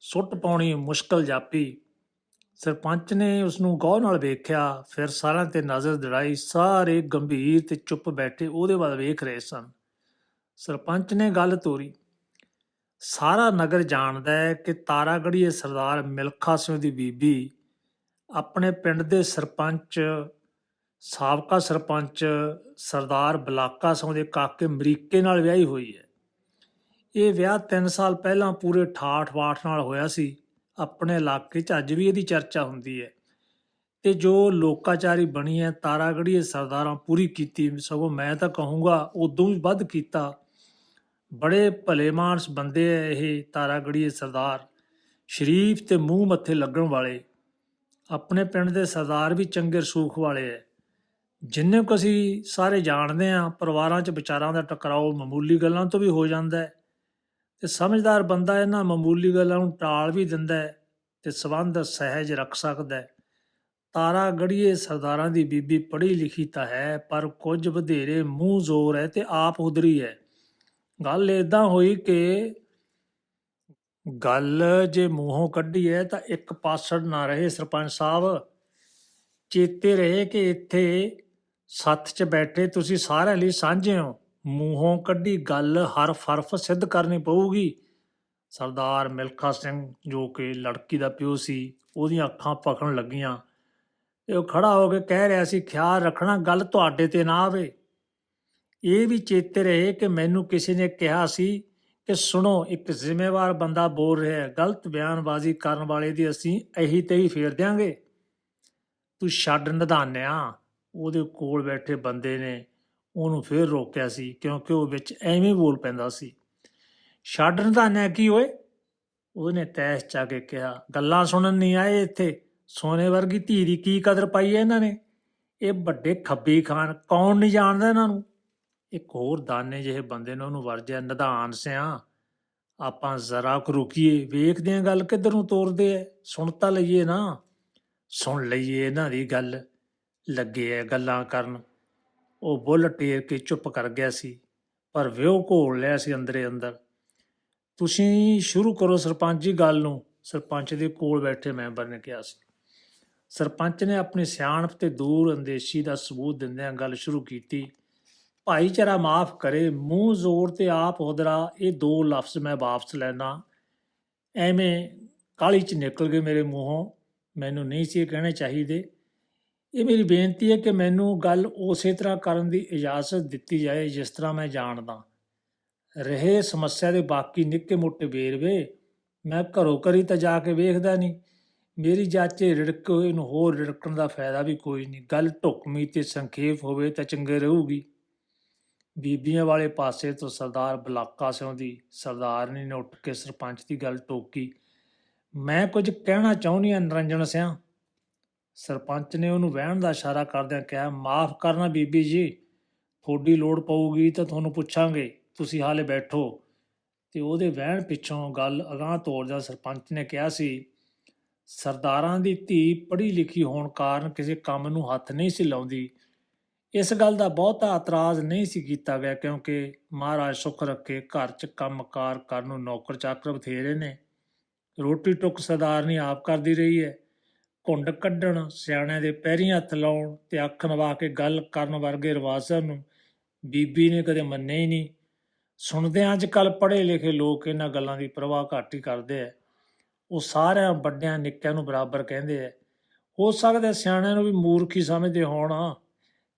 ਸੁੱਟ ਪਾਉਣੀ ਮੁਸ਼ਕਲ ਜਾਪੀ। ਸਰਪੰਚ ਨੇ ਉਸ ਨੂੰ ਗੌਰ ਨਾਲ ਵੇਖਿਆ, ਫਿਰ ਸਾਰਿਆਂ ਤੇ ਨਜ਼ਰ ਦੜਾਈ, ਸਾਰੇ ਗੰਭੀਰ ਤੇ ਚੁੱਪ ਬੈਠੇ ਉਹਦੇ ਵੱਲ ਵੇਖ ਰਹੇ ਸਨ। ਸਰਪੰਚ ਨੇ ਗੱਲ ਤੋਰੀ। ਸਾਰਾ ਨਗਰ ਜਾਣਦਾ ਹੈ ਕਿ ਤਾਰਾਗੜੀਏ ਸਰਦਾਰ ਮਿਲਖਾ ਸਿੰਘ ਦੀ ਬੀਬੀ, ਆਪਣੇ ਪਿੰਡ ਦੇ ਸਰਪੰਚ, ਸਾਬਕਾ ਸਰਪੰਚ ਸਰਦਾਰ ਬਲਾਕਾ ਸਿੰਘ ਦੇ ਕਾਕੇ ਮਰੀਕੇ ਨਾਲ ਵਿਆਹੀ ਹੋਈ ਹੈ। ਇਹ ਵਿਆਹ 3 ਸਾਲ ਪਹਿਲਾਂ ਪੂਰੇ ਠਾਠ-ਬਾਠ ਨਾਲ ਹੋਇਆ ਸੀ। ਆਪਣੇ ਇਲਾਕੇ 'ਚ ਅੱਜ ਵੀ ਇਹਦੀ ਚਰਚਾ ਹੁੰਦੀ ਹੈ। ਤੇ ਜੋ ਲੋਕਾਚਾਰੀ ਬਣੀ ਹੈ ਤਾਰਾਗੜੀਏ ਸਰਦਾਰਾਂ ਪੂਰੀ ਕੀਤੀ, ਸਗੋਂ ਮੈਂ ਤਾਂ ਕਹੂੰਗਾ ਉਦੋਂ ਵੀ ਵੱਧ ਕੀਤਾ। ਬੜੇ ਭਲੇ ਮਾਨਸ ਬੰਦੇ ਐ ਇਹ ਤਾਰਾਗੜੀਏ ਸਰਦਾਰ। ਸ਼ਰੀਫ ਤੇ ਮੂੰਹ ਮੱਥੇ ਲੱਗਣ ਵਾਲੇ। ਆਪਣੇ ਪਿੰਡ ਦੇ ਸਰਦਾਰ ਵੀ ਚੰਗੇ ਰਸੂਖ ਵਾਲੇ ਐ ਜਿੰਨੇ ਕੁ ਅਸੀਂ ਸਾਰੇ ਜਾਣਦੇ ਆ ਪਰਿਵਾਰਾਂ 'ਚ ਵਿਚਾਰਾਂ ਦਾ ਟਕਰਾਓ, ਮਾਮੂਲੀ ਗੱਲਾਂ ਤੋਂ ਵੀ ਹੋ ਜਾਂਦਾ ਹੈ। ਤੇ ਸਮਝਦਾਰ ਬੰਦਾ ਇਹਨਾਂ ਮਾਮੂਲੀ ਗੱਲਾਂ ਨੂੰ ਟਾਲ ਵੀ ਦਿੰਦਾ ਹੈ ਤੇ ਸਬੰਧ ਸਹਿਜ ਰੱਖ ਸਕਦਾ ਹੈ। ਤਾਰਾ ਗੜੀਏ ਸਰਦਾਰਾਂ ਦੀ ਬੀਬੀ ਪੜ੍ਹੀ ਲਿਖੀ ਤਾਂ ਹੈ, ਪਰ ਕੁਝ ਵਧੇਰੇ ਮੂੰਹ ਜ਼ੋਰ ਹੈ ਤੇ ਆਪ ਉਧਰੀ ਹੈ। ਗੱਲ ਏਦਾਂ ਹੋਈ ਕਿ ਗੱਲ ਜੇ ਮੂੰਹੋਂ ਕੱਢੀ ਹੈ ਤਾਂ ਇੱਕ ਪਾਸੜ ਨਾ ਰਹੇ ਸਰਪੰਚ ਸਾਹਿਬ। ਚੇਤੇ ਰਹੇ ਕਿ ਇੱਥੇ ਸੱਥ 'ਚ ਬੈਠੇ ਤੁਸੀਂ ਸਾਰਿਆਂ ਲਈ ਸਾਂਝੇ ਹੋ। ਮੂੰਹੋਂ ਕੱਢੀ ਗੱਲ ਹਰ ਫਰਫ ਸਿੱਧ ਕਰਨੀ ਪਊਗੀ। ਸਰਦਾਰ ਮਿਲਖਾ ਸਿੰਘ, ਜੋ ਕਿ ਲੜਕੀ ਦਾ ਪਿਓ ਸੀ, ਉਹਦੀਆਂ ਅੱਖਾਂ ਪਕਣ ਲੱਗੀਆਂ। ਤੇ ਉਹ ਖੜਾ ਹੋ ਕੇ ਕਹਿ ਰਿਹਾ ਸੀ, ਖਿਆਲ ਰੱਖਣਾ, ਗੱਲ ਤੁਹਾਡੇ ਤੇ ਨਾ ਆਵੇ। ਇਹ ਵੀ ਚੇਤੇ ਰਹੇ ਕਿ ਮੈਨੂੰ ਕਿਸੇ ਨੇ ਕਿਹਾ ਸੀ ਕਿ, ਸੁਣੋ, ਇੱਕ ਜ਼ਿੰਮੇਵਾਰ ਬੰਦਾ ਬੋਲ ਰਿਹਾ ਹੈ, ਗਲਤ ਬਿਆਨਬਾਜ਼ੀ ਕਰਨ ਵਾਲੇ ਦੀ ਅਸੀਂ ਇਹੀ ਤੇ ਹੀ ਫੇਰ ਦਿਆਂਗੇ। ਤੂੰ ਛੱਡ ਨਿਧਾਨਿਆ। ਉਹਦੇ ਕੋਲ ਬੈਠੇ ਬੰਦੇ ਨੇ ਉਹਨੂੰ ਫੇਰ ਰੋਕਿਆ ਸੀ, ਕਿਉਂਕਿ ਉਹ ਵਿੱਚ ਐਵੇਂ ਬੋਲ ਪੈਂਦਾ ਸੀ। ਛੱਡ ਨਿਧਾਨਿਆ ਕੀ ਹੋਏ ਉਹਨੇ ਤੈਸ ਚਾ ਕੇ ਕਿਹਾ, ਗੱਲਾਂ ਸੁਣਨ ਨਹੀਂ ਆਏ ਇੱਥੇ। ਸੋਨੇ ਵਰਗੀ ਧੀ ਦੀ ਕੀ ਕਦਰ ਪਾਈ ਹੈ ਇਹਨਾਂ ਨੇ? ਇਹ ਵੱਡੇ ਖੱਬੀ ਖਾਨ, ਕੌਣ ਨਹੀਂ ਜਾਣਦਾ ਇਹਨਾਂ ਨੂੰ? ਇੱਕ ਹੋਰ ਦਾਨੇ ਜਿਹੇ ਬੰਦੇ ਨੇ ਉਹਨੂੰ ਵਰਜਿਆ ਨਿਧਾਨ ਸਿਆ, ਆਪਾਂ ਜ਼ਰਾ ਕੁ ਰੁਕੀਏ, ਵੇਖਦੇ ਆਂ ਗੱਲ ਕਿੱਧਰ ਨੂੰ ਤੋਰਦੇ ਐ। ਸੁਣ ਤਾਂ ਲਈਏ ਨਾ, ਸੁਣ ਲਈਏ ਇਹਨਾਂ ਦੀ ਗੱਲ, ਲੱਗੇ ਐ ਗੱਲਾਂ ਕਰਨ। ਉਹ ਬੁੱਲ ਟੇਰ ਕੇ ਚੁੱਪ ਕਰ ਗਿਆ ਸੀ, ਪਰ ਵਿਉ ਘੋਲ ਲਿਆ ਸੀ ਅੰਦਰੇ ਅੰਦਰ। ਤੁਸੀਂ ਸ਼ੁਰੂ ਕਰੋ ਸਰਪੰਚ ਜੀ ਗੱਲ ਨੂੰ, ਸਰਪੰਚ ਦੇ ਕੋਲ ਬੈਠੇ ਮੈਂਬਰ ਨੇ ਕਿਹਾ ਸੀ। ਸਰਪੰਚ ਨੇ ਆਪਣੀ ਸਿਆਣਪ ਤੇ ਦੂਰ ਅੰਦੇਸ਼ੀ ਦਾ ਸਬੂਤ ਦਿੰਦਿਆਂ ਗੱਲ ਸ਼ੁਰੂ ਕੀਤੀ। ਭਾਈਚਾਰਾ ਮਾਫ ਕਰੇ, ਮੂੰਹ ਜ਼ੋਰ ਤੇ ਆਪ ਹੁਦਰਾ, ਇਹ ਦੋ ਲਫ਼ਜ਼ ਮੈਂ ਵਾਪਸ ਲੈਣਾ ਐਵੇਂ ਕਾਲੀ ਚ ਨਿਕਲ ਗਏ ਮੇਰੇ ਮੂੰਹੋਂ, ਮੈਨੂੰ ਨਹੀਂ ਸੀ ਇਹ ਕਹਿਣੇ ਚਾਹੀਦੇ। ਇਹ ਮੇਰੀ ਬੇਨਤੀ ਹੈ ਕਿ ਮੈਨੂੰ ਗੱਲ ਉਸੇ ਤਰ੍ਹਾਂ ਕਰਨ ਦੀ ਇਜਾਜ਼ਤ ਦਿੱਤੀ ਜਾਏ ਜਿਸ ਤਰ੍ਹਾਂ ਮੈਂ ਜਾਣਦਾ। ਰਹੇ ਸਮੱਸਿਆ ਦੇ ਬਾਕੀ ਨਿੱਕੇ ਮੋਟੇ ਵੇਰਵੇ, ਮੈਂ ਘਰੋਂ ਘਰੀ ਤਾਂ ਜਾ ਕੇ ਵੇਖਦਾ ਨਹੀਂ। ਮੇਰੀ ਜਾਚੇ ਰਿੜਕ ਨੂੰ ਹੋਰ ਰਿੜਕਣ ਦਾ ਫਾਇਦਾ ਵੀ ਕੋਈ ਨਹੀਂ। ਗੱਲ ਢੁਕਵੀਂ ਤੇ ਸੰਖੇਪ ਹੋਵੇ ਤਾਂ ਚੰਗੇ ਰਹੂਗੀ। ਬੀਬੀਆਂ ਵਾਲੇ ਪਾਸੇ ਤੋਂ ਸਰਦਾਰ ਬਲਾਕਾ ਸਿਉਂ ਦੀ ਸਰਦਾਰਨੀ ਨੇ ਉੱਠ ਕੇ ਸਰਪੰਚ ਦੀ ਗੱਲ ਟੋਕੀ। ਮੈਂ ਕੁਝ ਕਹਿਣਾ ਚਾਹੁੰਦੀ ਹਾਂ, ਨਿਰੰਜਨ ਸਿਆਂ ਸਰਪੰਚ ਨੇ ਉਹਨੂੰ ਵਹਿਣ ਦਾ ਇਸ਼ਾਰਾ ਕਰਦਿਆਂ ਕਿਹਾ, ਮਾਫ ਕਰਨਾ ਬੀਬੀ ਜੀ, ਤੁਹਾਡੀ ਲੋੜ ਪਊਗੀ ਤਾਂ ਤੁਹਾਨੂੰ ਪੁੱਛਾਂਗੇ, ਤੁਸੀਂ ਹਾਲੇ ਬੈਠੋ। ਤੇ ਉਹਦੇ ਵਹਿਣ ਪਿੱਛੋਂ ਗੱਲ ਅਗਾਹ ਤੋਰਦਿਆਂ ਸਰਪੰਚ ਨੇ ਕਿਹਾ ਸੀ, ਸਰਦਾਰਾਂ ਦੀ ਧੀ ਪੜ੍ਹੀ ਲਿਖੀ ਹੋਣ ਕਾਰਨ ਕਿਸੇ ਕੰਮ ਨੂੰ ਹੱਥ ਨਹੀਂ ਸੀ ਲਾਉਂਦੀ। ਇਸ ਗੱਲ ਦਾ ਬਹੁਤਾ ਇਤਰਾਜ਼ ਨਹੀਂ ਸੀ ਕੀਤਾ ਗਿਆ ਕਿਉਂਕਿ ਮਹਾਰਾਜ ਸੁਖ ਰੱਖੇ, ਘਰ 'ਚ ਕੰਮਕਾਰ ਕਰਨ ਨੂੰ ਨੌਕਰ ਚਾਕਰ ਬਥੇਰੇ ਨੇ। ਰੋਟੀ ਟੁੱਕ ਸਰਦਾਰਨੀ ਆਪ ਕਰਦੀ ਰਹੀ ਹੈ। ਘੁੰਡ ਕੱਢਣ, ਸਿਆਣਿਆਂ ਦੇ ਪੈਰੀਂ ਹੱਥ ਲਾਉਣ ਤੇ ਅੱਖ ਨਵਾ ਕੇ ਗੱਲ ਕਰਨ ਵਰਗੇ ਰਿਵਾਜ਼ਾਂ ਨੂੰ ਬੀਬੀ ਨੇ ਕਦੇ ਮੰਨਿਆ ਹੀ ਨਹੀਂ। ਸੁਣਦੇ ਅੱਜ ਕੱਲ ਪੜ੍ਹੇ ਲਿਖੇ ਲੋਕ ਇਹਨਾਂ ਗੱਲਾਂ ਦੀ ਪ੍ਰਵਾਹ ਘੱਟ ਹੀ ਕਰਦੇ ਐ ਉਹ ਸਾਰਿਆਂ ਵੱਡਿਆਂ ਨਿੱਕਿਆਂ ਨੂੰ ਬਰਾਬਰ ਕਹਿੰਦੇ ਐ ਹੋ ਸਕਦਾ ਸਿਆਣਿਆਂ ਨੂੰ ਵੀ ਮੂਰਖੀ ਸਮਝਦੇ ਹੋਣ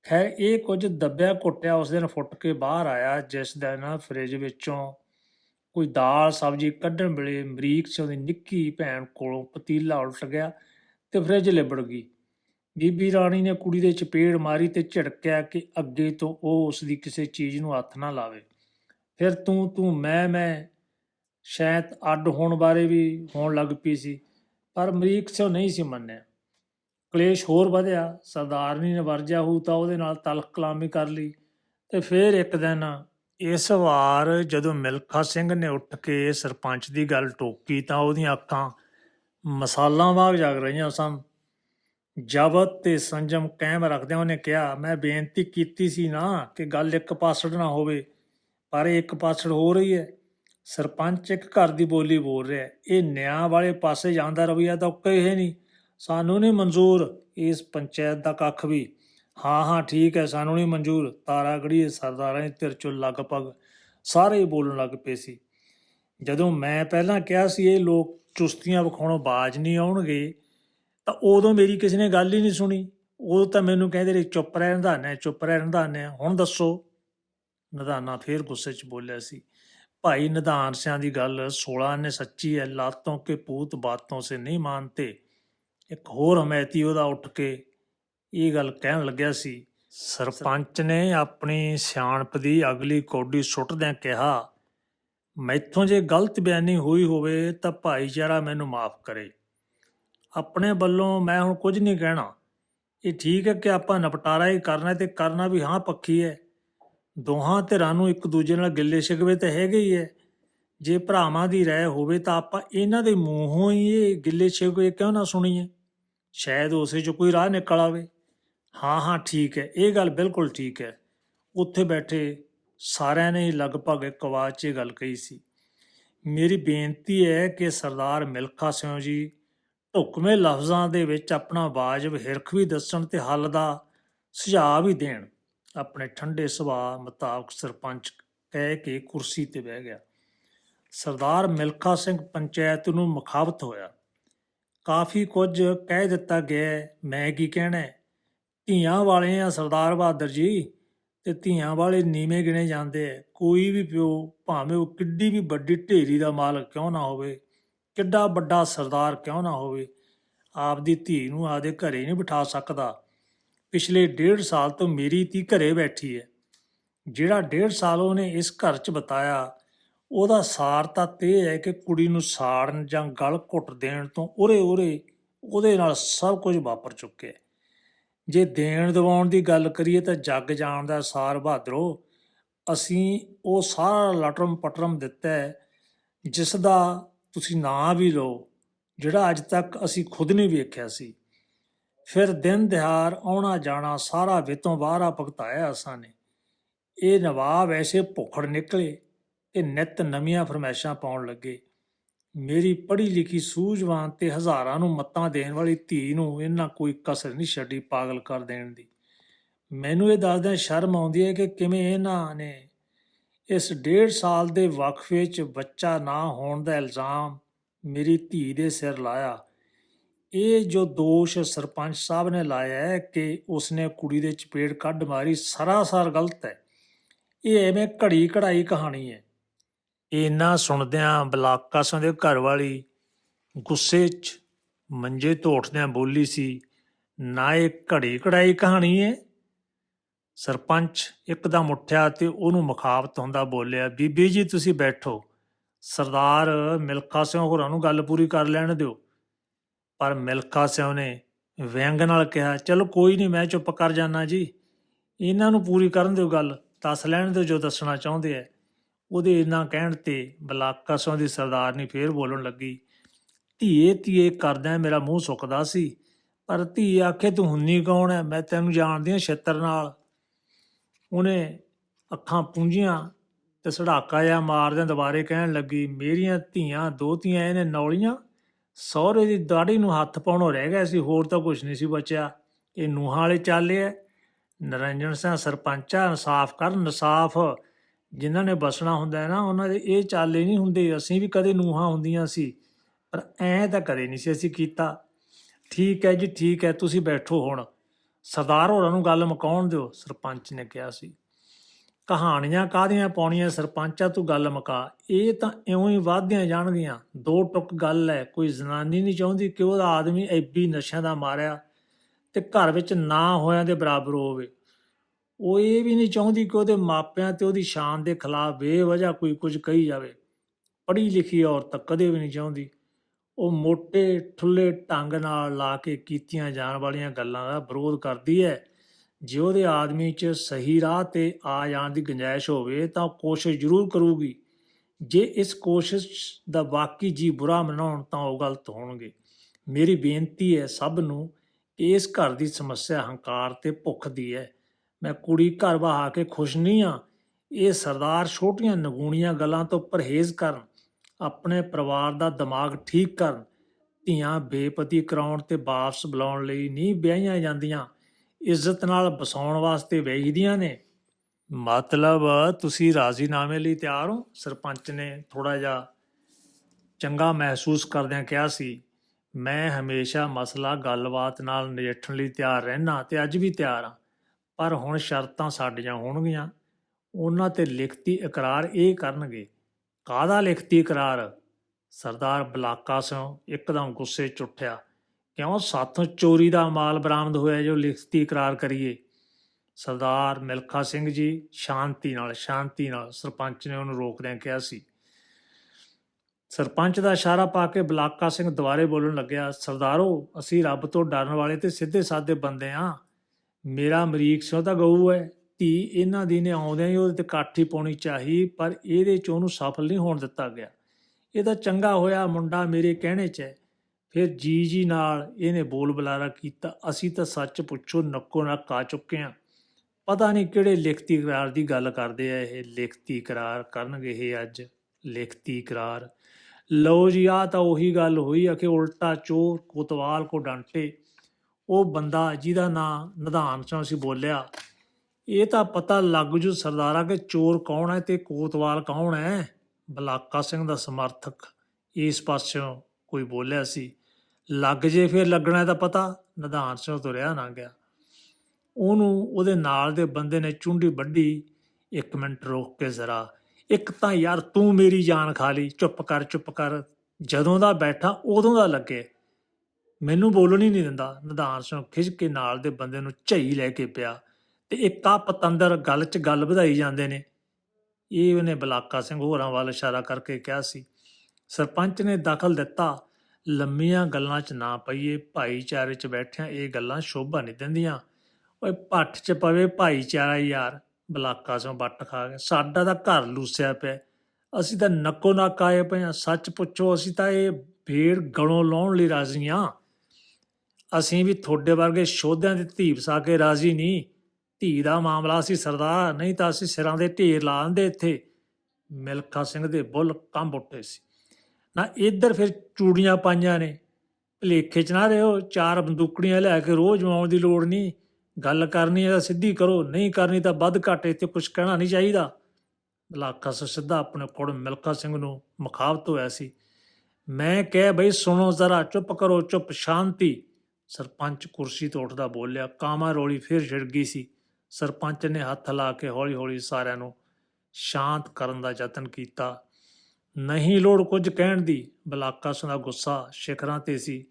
ਖੈਰ, ਇਹ ਕੁਝ ਦੱਬਿਆ ਘੁੱਟਿਆ ਉਸ ਦਿਨ ਫੁੱਟ ਕੇ ਬਾਹਰ ਆਇਆ, ਜਿਸ ਦਿਨ ਫ੍ਰਿਜ ਵਿੱਚੋਂ ਕੋਈ ਦਾਲ, ਸਬਜ਼ੀ ਕੱਢਣ ਵੇਲੇ ਅਮਰੀਕ ਸਿੰਘ ਦੀ ਨਿੱਕੀ ਭੈਣ ਕੋਲੋਂ ਪਤੀਲਾ ਉਲਟ ਗਿਆ। ਤੇ ਫ੍ਰਿਜ ਲਿਬੜ ਗਈ। ਬੀਬੀ ਰਾਣੀ ਨੇ ਕੁੜੀ ਦੇ ਚਪੇੜ ਮਾਰੀ ਤੇ ਝਿੜਕਿਆ ਕਿ ਅੱਗੇ ਤੋਂ ਉਹ ਉਸ ਦੀ ਕਿਸੇ ਚੀਜ਼ ਨੂੰ ਹੱਥ ਨਾ ਲਾਵੇ। ਫਿਰ ਤੂੰ ਤੂੰ, ਮੈਂ ਮੈਂ ਸ਼ਾਇਦ ਅੱਡ ਹੋਣ ਬਾਰੇ ਵੀ ਹੋਣ ਲੱਗ ਪਈ ਸੀ, ਪਰ ਅਮਰੀਕ ਸਿੰਘ ਨਹੀਂ ਸੀ ਮੰਨਿਆ। ਕਲੇਸ਼ ਹੋਰ ਵਧਿਆ ਸਰਦਾਰਨੀ ਨੇ ਵਰਜਿਆ ਹੂ ਤਾਂ ਉਹਦੇ ਨਾਲ ਤਲਖ ਕਲਾਮੀ ਕਰ ਲਈ ਤੇ ਫਿਰ ਇੱਕ ਦਿਨ ਇਸ ਵਾਰ ਜਦੋਂ ਮਿਲਖਾ ਸਿੰਘ ਨੇ ਉੱਠ ਕੇ ਸਰਪੰਚ ਦੀ ਗੱਲ ਟੋਕੀ ਤਾਂ ਉਹਦੀਆਂ ਅੱਖਾਂ ਮਸਾਲਾਂ ਵਾਂਗ ਜਗ ਰਹੀਆਂ ਸਨ। ਜਬਤ ਤੇ ਸੰਜਮ ਕਾਇਮ ਰੱਖਦਿਆਂ ਉਹਨੇ ਕਿਹਾ, ਮੈਂ ਬੇਨਤੀ ਕੀਤੀ ਸੀ ਨਾ ਕਿ ਗੱਲ ਇੱਕ ਪਾਸੜ ਨਾ ਹੋਵੇ, ਪਰ ਇਹ ਇੱਕ ਪਾਸੜ ਹੋ ਰਹੀ ਹੈ। ਸਰਪੰਚ ਇੱਕ ਘਰ ਦੀ ਬੋਲੀ ਬੋਲ ਰਿਹਾ ਇਹ ਨਿਆਂ ਵਾਲੇ ਪਾਸੇ ਜਾਂਦਾ ਰਵਈਆ ਤਾਂ ਕਹੇ ਨਹੀਂ। ਸਾਨੂੰ ਨਹੀਂ ਮਨਜ਼ੂਰ ਇਸ ਪੰਚਾਇਤ ਦਾ ਕੱਖ ਵੀ। ਹਾਂ ਹਾਂ, ਠੀਕ ਹੈ, ਸਾਨੂੰ ਨਹੀਂ ਮਨਜ਼ੂਰ। ਤਾਰਾਗੜੀ ਸਰਦਾਰਾਂ ਦੀ ਧਿਰ ਚੋਂ ਲਗਭਗ ਸਾਰੇ ਹੀ ਬੋਲਣ ਲੱਗ ਪਏ ਸੀ। ਜਦੋਂ ਮੈਂ ਪਹਿਲਾਂ ਕਿਹਾ ਸੀ, ਇਹ ਲੋਕ ਚੁਸਤੀਆਂ ਵਿਖਾਉਣੋਂ ਬਾਜ ਨਹੀਂ ਆਉਣਗੇ, ਤਾਂ ਉਦੋਂ ਮੇਰੀ ਕਿਸੇ ਨੇ ਗੱਲ ਹੀ ਨਹੀਂ ਸੁਣੀ। ਉਦੋਂ ਤਾਂ ਮੈਨੂੰ ਕਹਿੰਦੇ ਰਹੇ, ਚੁੱਪ ਰਹਿ ਰੰਧਾਨਾ ਚੁੱਪ ਰਹਿ ਰੰਧਾਨਾ ਹੁਣ ਦੱਸੋ। ਨਦਾਨਾ ਫੇਰ ਗੁੱਸੇ 'ਚ ਬੋਲਿਆ ਸੀ, ਭਾਈ ਨਿਧਾਨ ਸਿਆਂ ਦੀ ਗੱਲ 16 ਨੇ ਸੱਚੀ ਹੈ, ਲਾਤੋਂ ਕੇ ਪੂਤ ਬਾਤੋਂ ਸੇ ਨਹੀਂ ਮਾਨਤੇ। ਇੱਕ ਹੋਰ ਹਮਾਇਤੀ ਉਹਦਾ ਉੱਠ ਕੇ ਇਹ ਗੱਲ ਕਹਿਣ ਲੱਗਿਆ ਸੀ, ਸਰਪੰਚ ਨੇ ਆਪਣੀ ਸਿਆਣਪ ਦੀ ਅਗਲੀ ਕੌਡੀ ਸੁੱਟਦਿਆਂ ਕਿਹਾ ਮੈਥੋਂ ਜੇ ਗਲਤ ਬਿਆਨੀ ਹੋਈ ਹੋਵੇ ਤਾਂ ਭਾਈਚਾਰਾ ਮੈਨੂੰ ਮਾਫ ਕਰੇ। ਆਪਣੇ ਵੱਲੋਂ ਮੈਂ ਹੁਣ ਕੁਝ ਨਹੀਂ ਕਹਿਣਾ। ਇਹ ਠੀਕ ਹੈ ਕਿ ਆਪਾਂ ਨਿਪਟਾਰਾ ਹੀ ਕਰਨਾ ਹੈ ਤੇ ਕਰਨਾ ਵੀ ਹਾਂ ਪੱਖੀ ਹੈ। ਦੋਹਾਂ ਧਿਰਾਂ ਨੂੰ ਇੱਕ ਦੂਜੇ ਨਾਲ ਗਿੱਲੇ ਸ਼ਿਕਵੇ ਤਾਂ ਹੈਗੇ ਹੀ ਹੈ। ਜੇ ਭਰਾਵਾਂ ਦੀ ਰਹਿ ਹੋਵੇ ਤਾਂ ਆਪਾਂ ਇਹਨਾਂ ਦੇ ਮੂੰਹੋਂ ਹੀ ਇਹ ਗਿੱਲੇ ਸ਼ਿਕਵੇ ਕਿਉਂ ਨਾ ਸੁਣੀਏ? ਸ਼ਾਇਦ ਉਸੇ 'ਚ ਕੋਈ ਰਾਹ ਨਿਕਲ ਆਵੇ। ਹਾਂ ਹਾਂ, ਠੀਕ ਹੈ। ਇਹ ਗੱਲ ਬਿਲਕੁਲ ਠੀਕ ਹੈ। ਉੱਥੇ ਬੈਠੇ ਸਾਰਿਆਂ ਨੇ ਲਗਭਗ ਇੱਕ ਆਵਾਜ਼ 'ਚ ਗੱਲ ਕਹੀ ਸੀ। ਮੇਰੀ ਬੇਨਤੀ ਹੈ ਕਿ ਸਰਦਾਰ ਮਿਲਖਾ ਸਿੰਘ ਜੀ, ਢੁਕਵੇਂ ਲਫ਼ਜ਼ਾਂ ਦੇ ਵਿੱਚ ਆਪਣਾ ਵਾਜਬ ਹਿਰਖ ਵੀ ਦੱਸਣ ਤੇ ਹੱਲ ਦਾ ਸੁਝਾਅ ਵੀ ਦੇਣ। ਆਪਣੇ ਠੰਡੇ ਸੁਭਾਅ ਮੁਤਾਬਕ ਸਰਪੰਚ ਕਹਿ ਕੇ ਕੁਰਸੀ ਤੇ ਬਹਿ ਗਿਆ। ਸਰਦਾਰ ਮਿਲਖਾ ਸਿੰਘ ਪੰਚਾਇਤ ਨੂੰ ਮੁਖਾਵਤ ਹੋਇਆ। ਕਾਫੀ ਕੁਝ ਕਹਿ ਦਿੱਤਾ ਗਿਆ ਮੈਂ ਕੀ ਕਹਿਣਾ ਧੀਆਂ ਵਾਲੇ ਆ ਸਰਦਾਰ ਬਹਾਦਰ ਜੀ। ਤੇ ਧੀਆਂ ਵਾਲੇ ਨੀਵੇਂ ਗਿਣੇ ਜਾਂਦੇ ਐ। ਕੋਈ ਵੀ ਪਿਓ ਭਾਵੇਂ ਉਹ ਕਿੱਡੀ ਵੀ ਵੱਡੀ ਢੇਰੀ ਦਾ ਮਾਲਕ ਕਿਉਂ ਨਾ ਹੋਵੇ, ਕਿੱਡਾ ਵੱਡਾ ਸਰਦਾਰ ਕਿਉਂ ਨਾ ਹੋਵੇ, ਆਪਦੀ ਧੀ ਨੂੰ ਆਦੇ ਘਰੇ ਨਹੀਂ ਬਿਠਾ ਸਕਦਾ। ਪਿਛਲੇ ਡੇਢ ਸਾਲ ਤੋਂ ਮੇਰੀ ਧੀ ਘਰੇ ਬੈਠੀ ਹੈ ਜਿਹੜਾ ਡੇਢ ਸਾਲ ਉਹਨੇ ਇਸ ਘਰ 'ਚ ਬਤਾਇਆ, ਉਹਦਾ ਸਾਰ ਤਾਂ ਇਹ ਹੈ ਕਿ ਕੁੜੀ ਨੂੰ ਸਾੜਨ ਜਾਂ ਗਲ ਘੁੱਟ ਦੇਣ ਤੋਂ ਉਰੇ ਉਰੇ ਉਹਦੇ ਨਾਲ ਸਭ ਕੁਝ ਵਾਪਰ ਚੁੱਕਿਆ ਜੇ ਦੇਣ ਦਿਵਾਉਣ ਦੀ ਗੱਲ ਕਰੀਏ ਤਾਂ ਜੱਗ ਜਾਣ ਦਾ ਸਾਰ ਬਹਾਦਰੋ। ਅਸੀਂ ਉਹ ਸਾਰਾ ਲਟਰਮ ਪਟਰਮ ਦਿੱਤਾ ਹੈ, ਜਿਸ ਦਾ ਤੁਸੀਂ ਨਾਂ ਵੀ ਲਓ, ਜਿਹੜਾ ਅੱਜ ਤੱਕ ਅਸੀਂ ਖੁਦ ਨਹੀਂ ਵੇਖਿਆ ਸੀ। ਫਿਰ ਦਿਨ ਦਿਹਾਰ ਆਉਣਾ ਜਾਣਾ ਸਾਰਾ ਵਿੱਤੋਂ ਬਾਹਰਾ ਭਗਤਾਇਆ ਅਸਾਂ ਨੇ। ਇਹ ਨਵਾਬ ਐਸੇ ਭੁੱਖੜ ਨਿਕਲੇ ਤੇ ਨਿਤ ਨਵੀਆਂ ਫਰਮੈਸ਼ਾਂ ਪਾਉਣ ਲੱਗੇ। ਮੇਰੀ ਪੜ੍ਹੀ ਲਿਖੀ ਸੂਝਵਾਨ ਤੇ ਹਜ਼ਾਰਾਂ ਨੂੰ ਮੱਤਾਂ ਦੇਣ ਵਾਲੀ ਧੀ ਨੂੰ ਇਹਨਾਂ ਕੋਈ ਕਸਰ ਨਹੀਂ ਛੱਡੀ ਪਾਗਲ ਕਰ ਦੇਣ ਦੀ। ਮੈਨੂੰ ਇਹ ਦੱਸਦਿਆਂ ਸ਼ਰਮ ਆਉਂਦੀ ਹੈ ਕਿ ਕਿਵੇਂ ਇਹਨਾਂ ਨੇ ਇਸ ਡੇਢ ਸਾਲ ਦੇ ਵਕਫੇ 'ਚ ਬੱਚਾ ਨਾ ਹੋਣ ਦਾ ਇਲਜ਼ਾਮ ਮੇਰੀ ਧੀ ਦੇ ਸਿਰ ਲਾਇਆ। ਇਹ ਜੋ ਦੋਸ਼ ਸਰਪੰਚ ਸਾਹਿਬ ਨੇ ਲਾਇਆ ਹੈ ਕਿ ਉਸਨੇ ਕੁੜੀ ਦੇ ਚਪੇੜ ਕੱਢ ਮਾਰੀ, ਸਰਾਸਰ ਗਲਤ ਹੈ। ਇਹ ਐਵੇਂ ਘੜੀ ਕਢਾਈ ਕਹਾਣੀ ਹੈ। ਇਹਨਾਂ ਸੁਣਦਿਆਂ ਬਲਾਕਾ ਸਿੰਘ ਦੇ ਘਰ ਵਾਲੀ ਗੁੱਸੇ 'ਚ ਮੰਜੇ ਤੋਂ ਉੱਠਦਿਆਂ ਬੋਲੀ ਸੀ, ਨਾ ਇਹ ਘੜੀ ਕਢਾਈ ਕਹਾਣੀ ਹੈ ਸਰਪੰਚ ਇੱਕਦਮ ਉੱਠਿਆ ਤੇ ਉਹਨੂੰ ਮੁਖਾਵਤ ਹੁੰਦਾ ਬੋਲਿਆ, ਬੀਬੀ ਜੀ, ਤੁਸੀਂ ਬੈਠੋ। ਸਰਦਾਰ ਮਿਲਖਾ ਸਿੰਘ ਹੋਰਾਂ ਨੂੰ ਗੱਲ ਪੂਰੀ ਕਰ ਲੈਣ ਦਿਓ। ਪਰ ਮਿਲਖਾ ਸਿੰਘ ਨੇ ਵਿਅੰਗ ਨਾਲ ਕਿਹਾ, ਚਲੋ ਕੋਈ ਨਹੀਂ ਮੈਂ ਚੁੱਪ ਕਰ ਜਾਣਾ ਜੀ। ਇਹਨਾਂ ਨੂੰ ਪੂਰੀ ਕਰਨ ਦਿਓ ਗੱਲ, ਦੱਸ ਲੈਣ ਦਿਓ ਜੋ ਦੱਸਣਾ ਚਾਹੁੰਦੇ ਐ ਉਹਦੇ ਇੰਨਾ ਕਹਿਣ ਤੇ ਬਲਾਕਸੋਂ ਦੀ ਸਰਦਾਰਨੀ ਫੇਰ ਬੋਲਣ ਲੱਗੀ, ਧੀਏ ਧੀਏ, ਕਰਦਿਆਂ ਮੇਰਾ ਮੂੰਹ ਸੁੱਕਦਾ ਸੀ, ਪਰ ਧੀ ਆਖੇ, ਤੂੰ ਹੁੰਨੀ ਕੌਣ ਹੈ ਮੈਂ ਤੈਨੂੰ ਜਾਣਦੀ ਹਾਂ ਛਿੱਤਰ ਨਾਲ। ਉਹਨੇ ਅੱਖਾਂ ਪੂੰਝੀਆਂ ਤੇ ਸੜਾਕਾ ਜਿਹਾ ਮਾਰਦਿਆਂ ਦੁਬਾਰੇ ਕਹਿਣ ਲੱਗੀ, ਮੇਰੀਆਂ ਧੀਆਂ, ਦੋ ਧੀਆਂ ਇਹਨੇ ਨੌਲੀਆਂ, ਸਹੁਰੇ ਦੀ ਦਾੜੀ ਨੂੰ ਹੱਥ ਪਾਉਣੋਂ ਰਹਿ ਗਿਆ ਸੀ, ਹੋਰ ਤਾਂ ਕੁਝ ਨਹੀਂ ਸੀ ਬਚਿਆ। ਇਹ ਨੂਹਾਂ ਵਾਲੇ ਚਾਲੇ ਐ। ਨਰਿੰਜਨ ਸਿੰਘ ਸਰਪੰਚਾ ਇਨਸਾਫ ਕਰ, ਇਨਸਾਫ। ਜਿਨ੍ਹਾਂ ਨੇ ਬਸਣਾ ਹੁੰਦਾ ਹੈ ਨਾ, ਉਹਨਾਂ ਦੇ ਇਹ ਚਾਲੇ ਨਹੀਂ ਹੁੰਦੇ, ਅਸੀਂ ਵੀ ਕਦੇ ਨੂਹਾਂ ਹੁੰਦੀਆਂ ਸੀ, ਪਰ ਐਂ ਤਾਂ ਕਦੇ ਨਹੀਂ ਸੀ ਅਸੀਂ ਕੀਤਾ। ਠੀਕ ਹੈ ਜੀ, ਠੀਕ ਹੈ, ਤੁਸੀਂ ਬੈਠੋ ਹੁਣ। ਸਰਦਾਰ ਹੋਰਾਂ ਨੂੰ ਗੱਲ ਮੁਕਾਉਣ ਦਿਓ, ਸਰਪੰਚ ਨੇ ਕਿਹਾ ਸੀ। ਕਹਾਣੀਆਂ ਕਾਹਦੀਆਂ ਪਾਉਣੀਆਂ ਸਰਪੰਚਾ, ਤੂੰ ਗੱਲ ਮੁਕਾ। ਇਹ ਤਾਂ ਇਉਂ ਹੀ ਵਧਦੀਆਂ ਜਾਣਗੀਆਂ। ਦੋ ਟੁਕ ਗੱਲ ਹੈ, ਕੋਈ ਜ਼ਨਾਨੀ ਨਹੀਂ ਚਾਹੁੰਦੀ ਕਿ ਉਹਦਾ ਆਦਮੀ ਐਬੀ ਨਸ਼ਿਆਂ ਦਾ ਮਾਰਿਆ ਤੇ ਘਰ ਵਿੱਚ ਨਾ ਹੋਇਆਂ ਦੇ ਬਰਾਬਰ ਹੋਵੇ। ਉਹ ਇਹ ਵੀ ਨਹੀਂ ਚਾਹੁੰਦੀ ਕਿ ਉਹਦੇ ਮਾਪਿਆਂ ਤੇ ਉਹਦੀ ਸ਼ਾਨ ਦੇ ਖਿਲਾਫ ਬੇਵਜ੍ਹਾ ਕੋਈ ਕੁਝ ਕਹੀ ਜਾਵੇ। ਪੜ੍ਹੀ ਲਿਖੀ ਔਰਤ ਕਦੇ ਵੀ ਨਹੀਂ ਚਾਹੁੰਦੀ। ਉਹ ਮੋٹے ਠੁੱਲੇ ਢੰਗ ਨਾਲ ਲਾ ਕੇ ਕੀਤੀਆਂ ਜਾਣ ਵਾਲੀਆਂ ਗੱਲਾਂ ਦਾ ਵਿਰੋਧ ਕਰਦੀ ਹੈ। ਜੇ ਉਹਦੇ ਆਦਮੀ 'ਚ ਸਹੀ ਰਾਹ ਤੇ ਆ ਜਾਣ ਦੀ ਗੁੰਜਾਇਸ਼ ਹੋਵੇ ਤਾਂ ਉਹ ਕੋਸ਼ਿਸ਼ ਜ਼ਰੂਰ ਕਰੂਗੀ। ਜੇ ਇਸ ਕੋਸ਼ਿਸ਼ ਦਾ ਵਾਕਈ ਜੀ ਬੁਰਾ ਮਨਾਉਣ ਤਾਂ ਉਹ ਗਲਤ ਹੋਣਗੇ। ਮੇਰੀ ਬੇਨਤੀ ਹੈ ਸਭ ਨੂੰ ਇਸ ਘਰ ਦੀ ਸਮੱਸਿਆ ਹੰਕਾਰ ਤੇ ਭੁੱਖ ਦੀ ਹੈ। ਮੈਂ ਕੁੜੀ ਘਰ ਬਹਾ ਕੇ ਖੁਸ਼ ਨਹੀਂ ਆ। ਇਹ ਸਰਦਾਰ ਛੋਟੀਆਂ ਨਗੂਣੀਆਂ ਗੱਲਾਂ ਤੋਂ ਪਰਹੇਜ਼ ਕਰਨ, ਆਪਣੇ ਪਰਿਵਾਰ ਦਾ ਦਿਮਾਗ ਠੀਕ ਕਰਨ, ਧੀਆਂ ਬੇਪਤੀ ਕਰਾਉਣ ਤੇ ਵਾਪਸ ਬੁਲਾਉਣ ਲਈ ਨਹੀਂ ਵਿਆਹੀਆਂ ਜਾਂਦੀਆਂ, ਇੱਜ਼ਤ ਨਾਲ ਬਸਾਉਣ ਵਾਸਤੇ ਵੇਚਦੀਆਂ ਨੇ। ਮਤਲਬ ਤੁਸੀਂ ਰਾਜ਼ੀਨਾਮੇ ਲਈ ਤਿਆਰ ਹੋ? ਸਰਪੰਚ ਨੇ ਥੋੜਾ ਜਿਹਾ ਚੰਗਾ ਮਹਿਸੂਸ ਕਰਦਿਆਂ ਕਿਹਾ ਸੀ, ਮੈਂ ਹਮੇਸ਼ਾ ਮਸਲਾ ਗੱਲਬਾਤ ਨਾਲ ਨਜਿੱਠਣ ਲਈ ਤਿਆਰ ਰਹਿਣਾ ਤੇ ਅੱਜ ਵੀ ਤਿਆਰ ਹਾਂ ਪਰ ਹੁਣ ਸ਼ਰਤਾਂ ਸਾਡੀਆਂ ਹੋਣਗੀਆਂ। ਉਹਨਾਂ ਤੇ ਲਿਖਤੀ ਇਕਰਾਰ ਇਹ ਕਰਨਗੇ। ਕਾਹਦਾ ਲਿਖਤੀ ਇਕਰਾਰ? ਸਰਦਾਰ ਬਲਾਕਾ ਸਿੰਘ ਇੱਕਦਮ ਗੁੱਸੇ 'ਚ ਉੱਠਿਆ। ਕਿਉਂ ਸਾਥੋਂ ਚੋਰੀ ਦਾ ਮਾਲ ਬਰਾਮਦ ਹੋਇਆ ਜੋ ਲਿਖਤੀ ਇਕਰਾਰ ਕਰੀਏ? ਸਰਦਾਰ ਮਿਲਖਾ ਸਿੰਘ ਜੀ ਸ਼ਾਂਤੀ ਨਾਲ ਸ਼ਾਂਤੀ ਨਾਲ ਸਰਪੰਚ ਨੇ ਉਹਨੂੰ ਰੋਕਦਿਆਂ ਕਿਹਾ ਸੀ। ਸਰਪੰਚ ਦਾ ਇਸ਼ਾਰਾ ਪਾ ਕੇ ਬਲਾਕਾ ਸਿੰਘ ਦੁਬਾਰੇ ਬੋਲਣ ਲੱਗਿਆ, ਸਰਦਾਰੋ, ਅਸੀਂ ਰੱਬ ਤੋਂ ਡਰਨ ਵਾਲੇ ਤੇ ਸਿੱਧੇ ਸਾਦੇ ਬੰਦੇ ਆ। ਮੇਰਾ ਅਮਰੀਕ ਸਿੰਘ ਤਾਂ ਗਊ ਹੈ, ਧੀ ਇਹਨਾਂ ਦੀ ਨੇ ਆਉਂਦਿਆਂ ਹੀ ਉਹਦੇ ਤੇ ਕਾਠੀ ਪਾਉਣੀ ਚਾਹੀ, ਪਰ ਇਹਦੇ ਚ ਉਹਨੂੰ ਸਫਲ ਨਹੀਂ ਹੋਣ ਦਿੱਤਾ ਗਿਆ। ਇਹ ਤਾਂ ਚੰਗਾ ਹੋਇਆ ਮੁੰਡਾ ਮੇਰੇ ਕਹਿਣੇ 'ਚ ਹੈ। ਫਿਰ ਜੀ ਜੀ ਨਾਲ ਇਹਨੇ ਬੋਲ ਬੁਲਾਰਾ ਕੀਤਾ। ਅਸੀਂ ਤਾਂ ਸੱਚ ਪੁੱਛੋ, ਨੱਕੋ ਨੱਕ ਆ ਚੁੱਕੇ ਆ ਪਤਾ ਨਹੀਂ ਕਿਹੜੇ ਲਿਖਤੀ ਇਕਰਾਰ ਦੀ ਗੱਲ ਕਰਦੇ ਆ ਇਹ। ਲਿਖਤੀ ਇਕਰਾਰ ਕਰਨਗੇ ਇਹ ਅੱਜ। ਲਿਖਤੀ ਇਕਰਾਰ ਲਓ ਜੀ ਆ ਤਾਂ ਉਹੀ ਗੱਲ ਹੋਈ ਆ ਕਿ ਉਲਟਾ ਚੋਰ, ਕੋਤਵਾਲ ਕੋ ਡਾਂਟੇ। ਉਹ ਬੰਦਾ ਜਿਹਦਾ ਨਾਂ ਨਿਧਾਨ ਸਿੰਘ ਸੀ ਬੋਲਿਆ। ਇਹ ਤਾਂ ਪਤਾ ਲੱਗ ਜੂ ਸਰਦਾਰਾ ਕਿ ਚੋਰ ਕੌਣ ਹੈ ਤੇ ਕੋਤਵਾਲ ਕੌਣ ਹੈ। ਬਲਾਕਾ ਸਿੰਘ ਦਾ ਸਮਰਥਕ ਇਸ ਪਾਸਿਓਂ ਕੋਈ ਬੋਲਿਆ ਸੀ। ਲੱਗ ਜੇ ਫਿਰ ਲੱਗਣਾ ਤਾਂ ਪਤਾ, ਨਿਧਾਨ ਸਿੰਘ ਤੁਰਿਆ ਨਾ ਗਿਆ। ਉਹਨੂੰ ਉਹਦੇ ਨਾਲ ਦੇ ਬੰਦੇ ਨੇ ਚੁੰਡੀ ਵੱਢੀ। ਇੱਕ ਮਿੰਟ ਰੋਕ ਕੇ ਜ਼ਰਾ, ਇੱਕ ਤਾਂ ਯਾਰ ਤੂੰ ਮੇਰੀ ਜਾਨ ਖਾ ਲਈ, ਚੁੱਪ ਕਰ ਚੁੱਪ ਕਰ। ਜਦੋਂ ਦਾ ਬੈਠਾ ਉਦੋਂ ਦਾ ਲੱਗੇ। ਮੈਨੂੰ ਬੋਲਣ ਹੀ ਨਹੀਂ ਦਿੰਦਾ। ਨਿਧਾਨ ਸਿੰਘ ਖਿੱਚ ਕੇ ਨਾਲ ਦੇ ਬੰਦੇ ਨੂੰ ਝਈ ਲੈ ਕੇ ਪਿਆ ਤੇ ਇੱਕ ਆ ਪਤੰਦਰ ਗੱਲ 'ਚ ਗੱਲ ਵਧਾਈ ਜਾਂਦੇ ਨੇ। ਇਹ ਉਹਨੇ ਬਲਾਕਾ ਸਿੰਘ ਹੋਰਾਂ ਵੱਲ ਇਸ਼ਾਰਾ ਕਰਕੇ ਕਿਹਾ ਸੀ, ਸਰਪੰਚ ਨੇ ਦਖਲ ਦਿੱਤਾ। ਲੰਮੀਆਂ ਗੱਲਾਂ 'ਚ ਨਾ ਪਈਏ। ਭਾਈਚਾਰੇ 'ਚ ਬੈਠਿਆਂ ਇਹ ਗੱਲਾਂ ਸ਼ੋਭਾ ਨਹੀਂ ਦਿੰਦੀਆਂ। ਓਏ ਪੱਠ 'ਚ ਪਵੇ ਭਾਈਚਾਰਾ ਯਾਰ। ਬਲਾਕਾ ਸਿੰਘ ਵੱਟ ਖਾ ਗਿਆ। ਸਾਡਾ ਤਾਂ ਘਰ ਲੂਸਿਆ ਪਿਆ। ਅਸੀਂ ਤਾਂ ਨੱਕੋ ਨੱਕ ਆਏ ਪਏ ਆ। ਸੱਚ ਪੁੱਛੋ, ਅਸੀਂ ਤਾਂ ਇਹ ਭੇੜ ਗਲੋਂ ਲਾਉਣ ਲਈ ਰਾਜ਼ੀ ਆ। ਅਸੀਂ ਵੀ ਤੁਹਾਡੇ ਵਰਗੇ ਸ਼ੋਧਿਆਂ ਦੀ ਧੀ ਵਸਾ ਕੇ ਰਾਜ਼ੀ ਨਹੀਂ। ਧੀ ਦਾ ਮਾਮਲਾ ਸੀ ਸਰਦਾਰ, ਨਹੀਂ ਤਾਂ ਅਸੀਂ ਸਿਰਾਂ ਦੇ ਢੇਰ ਲਾ ਦਿੰਦੇ ਇੱਥੇ। ਮਿਲਖਾ ਸਿੰਘ ਦੇ ਬੁੱਲ ਕੰਬ ਉੱਠੇ ਸੀ। ਨਾ ਇੱਧਰ ਫਿਰ ਚੂੜੀਆਂ ਪਾਈਆਂ ਨੇ। ਭਲੇਖੇ ਚ ਨਾ ਰਹੋ, ਚਾਰ ਬੰਦੂਕੜੀਆਂ ਲੈ ਕੇ ਰੋਜ਼ ਆਉਣ ਦੀ ਲੋੜ ਨਹੀਂ। ਗੱਲ ਕਰਨੀ ਹੈ ਤਾਂ ਸਿੱਧੀ ਕਰੋ, ਨਹੀਂ ਕਰਨੀ ਤਾਂ ਵੱਧ ਘੱਟ, ਇੱਥੇ ਕੁਝ ਕਹਿਣਾ ਨਹੀਂ ਚਾਹੀਦਾ। ਇਲਾਕਾ ਸ ਸਿੱਧਾ ਆਪਣੇ ਕੋਲ ਮਿਲਖਾ ਸਿੰਘ ਨੂੰ ਮੁਖਾਬਤ ਹੋਇਆ ਸੀ। ਮੈਂ ਕਹਿ, ਬਈ ਸੁਣੋ ਜ਼ਰਾ, ਚੁੱਪ ਕਰੋ, ਚੁੱਪ, ਸ਼ਾਂਤੀ। ਸਰਪੰਚ ਕੁਰਸੀ ਤੋਂ ਉੱਠਦਾ ਬੋਲਿਆ ਕਾਮਾ ਰੋਲੀ ਫਿਰ ਛਿੜ ਗਈ ਸੀ। ਸਰਪੰਚ ਨੇ ਹੱਥ ਲਾ ਕੇ ਹੌਲੀ-ਹੌਲੀ ਸਾਰਿਆਂ ਨੂੰ ਸ਼ਾਂਤ ਕਰਨ ਦਾ ਯਤਨ ਕੀਤਾ। ਨਹੀਂ ਲੋੜ ਕੁਝ ਕਹਿਣ ਦੀ। ਬਲਾਕਾ ਸਿੰਘ ਗੁੱਸਾ ਸ਼ਿਖਰਾਂ ਤੇ ਸੀ।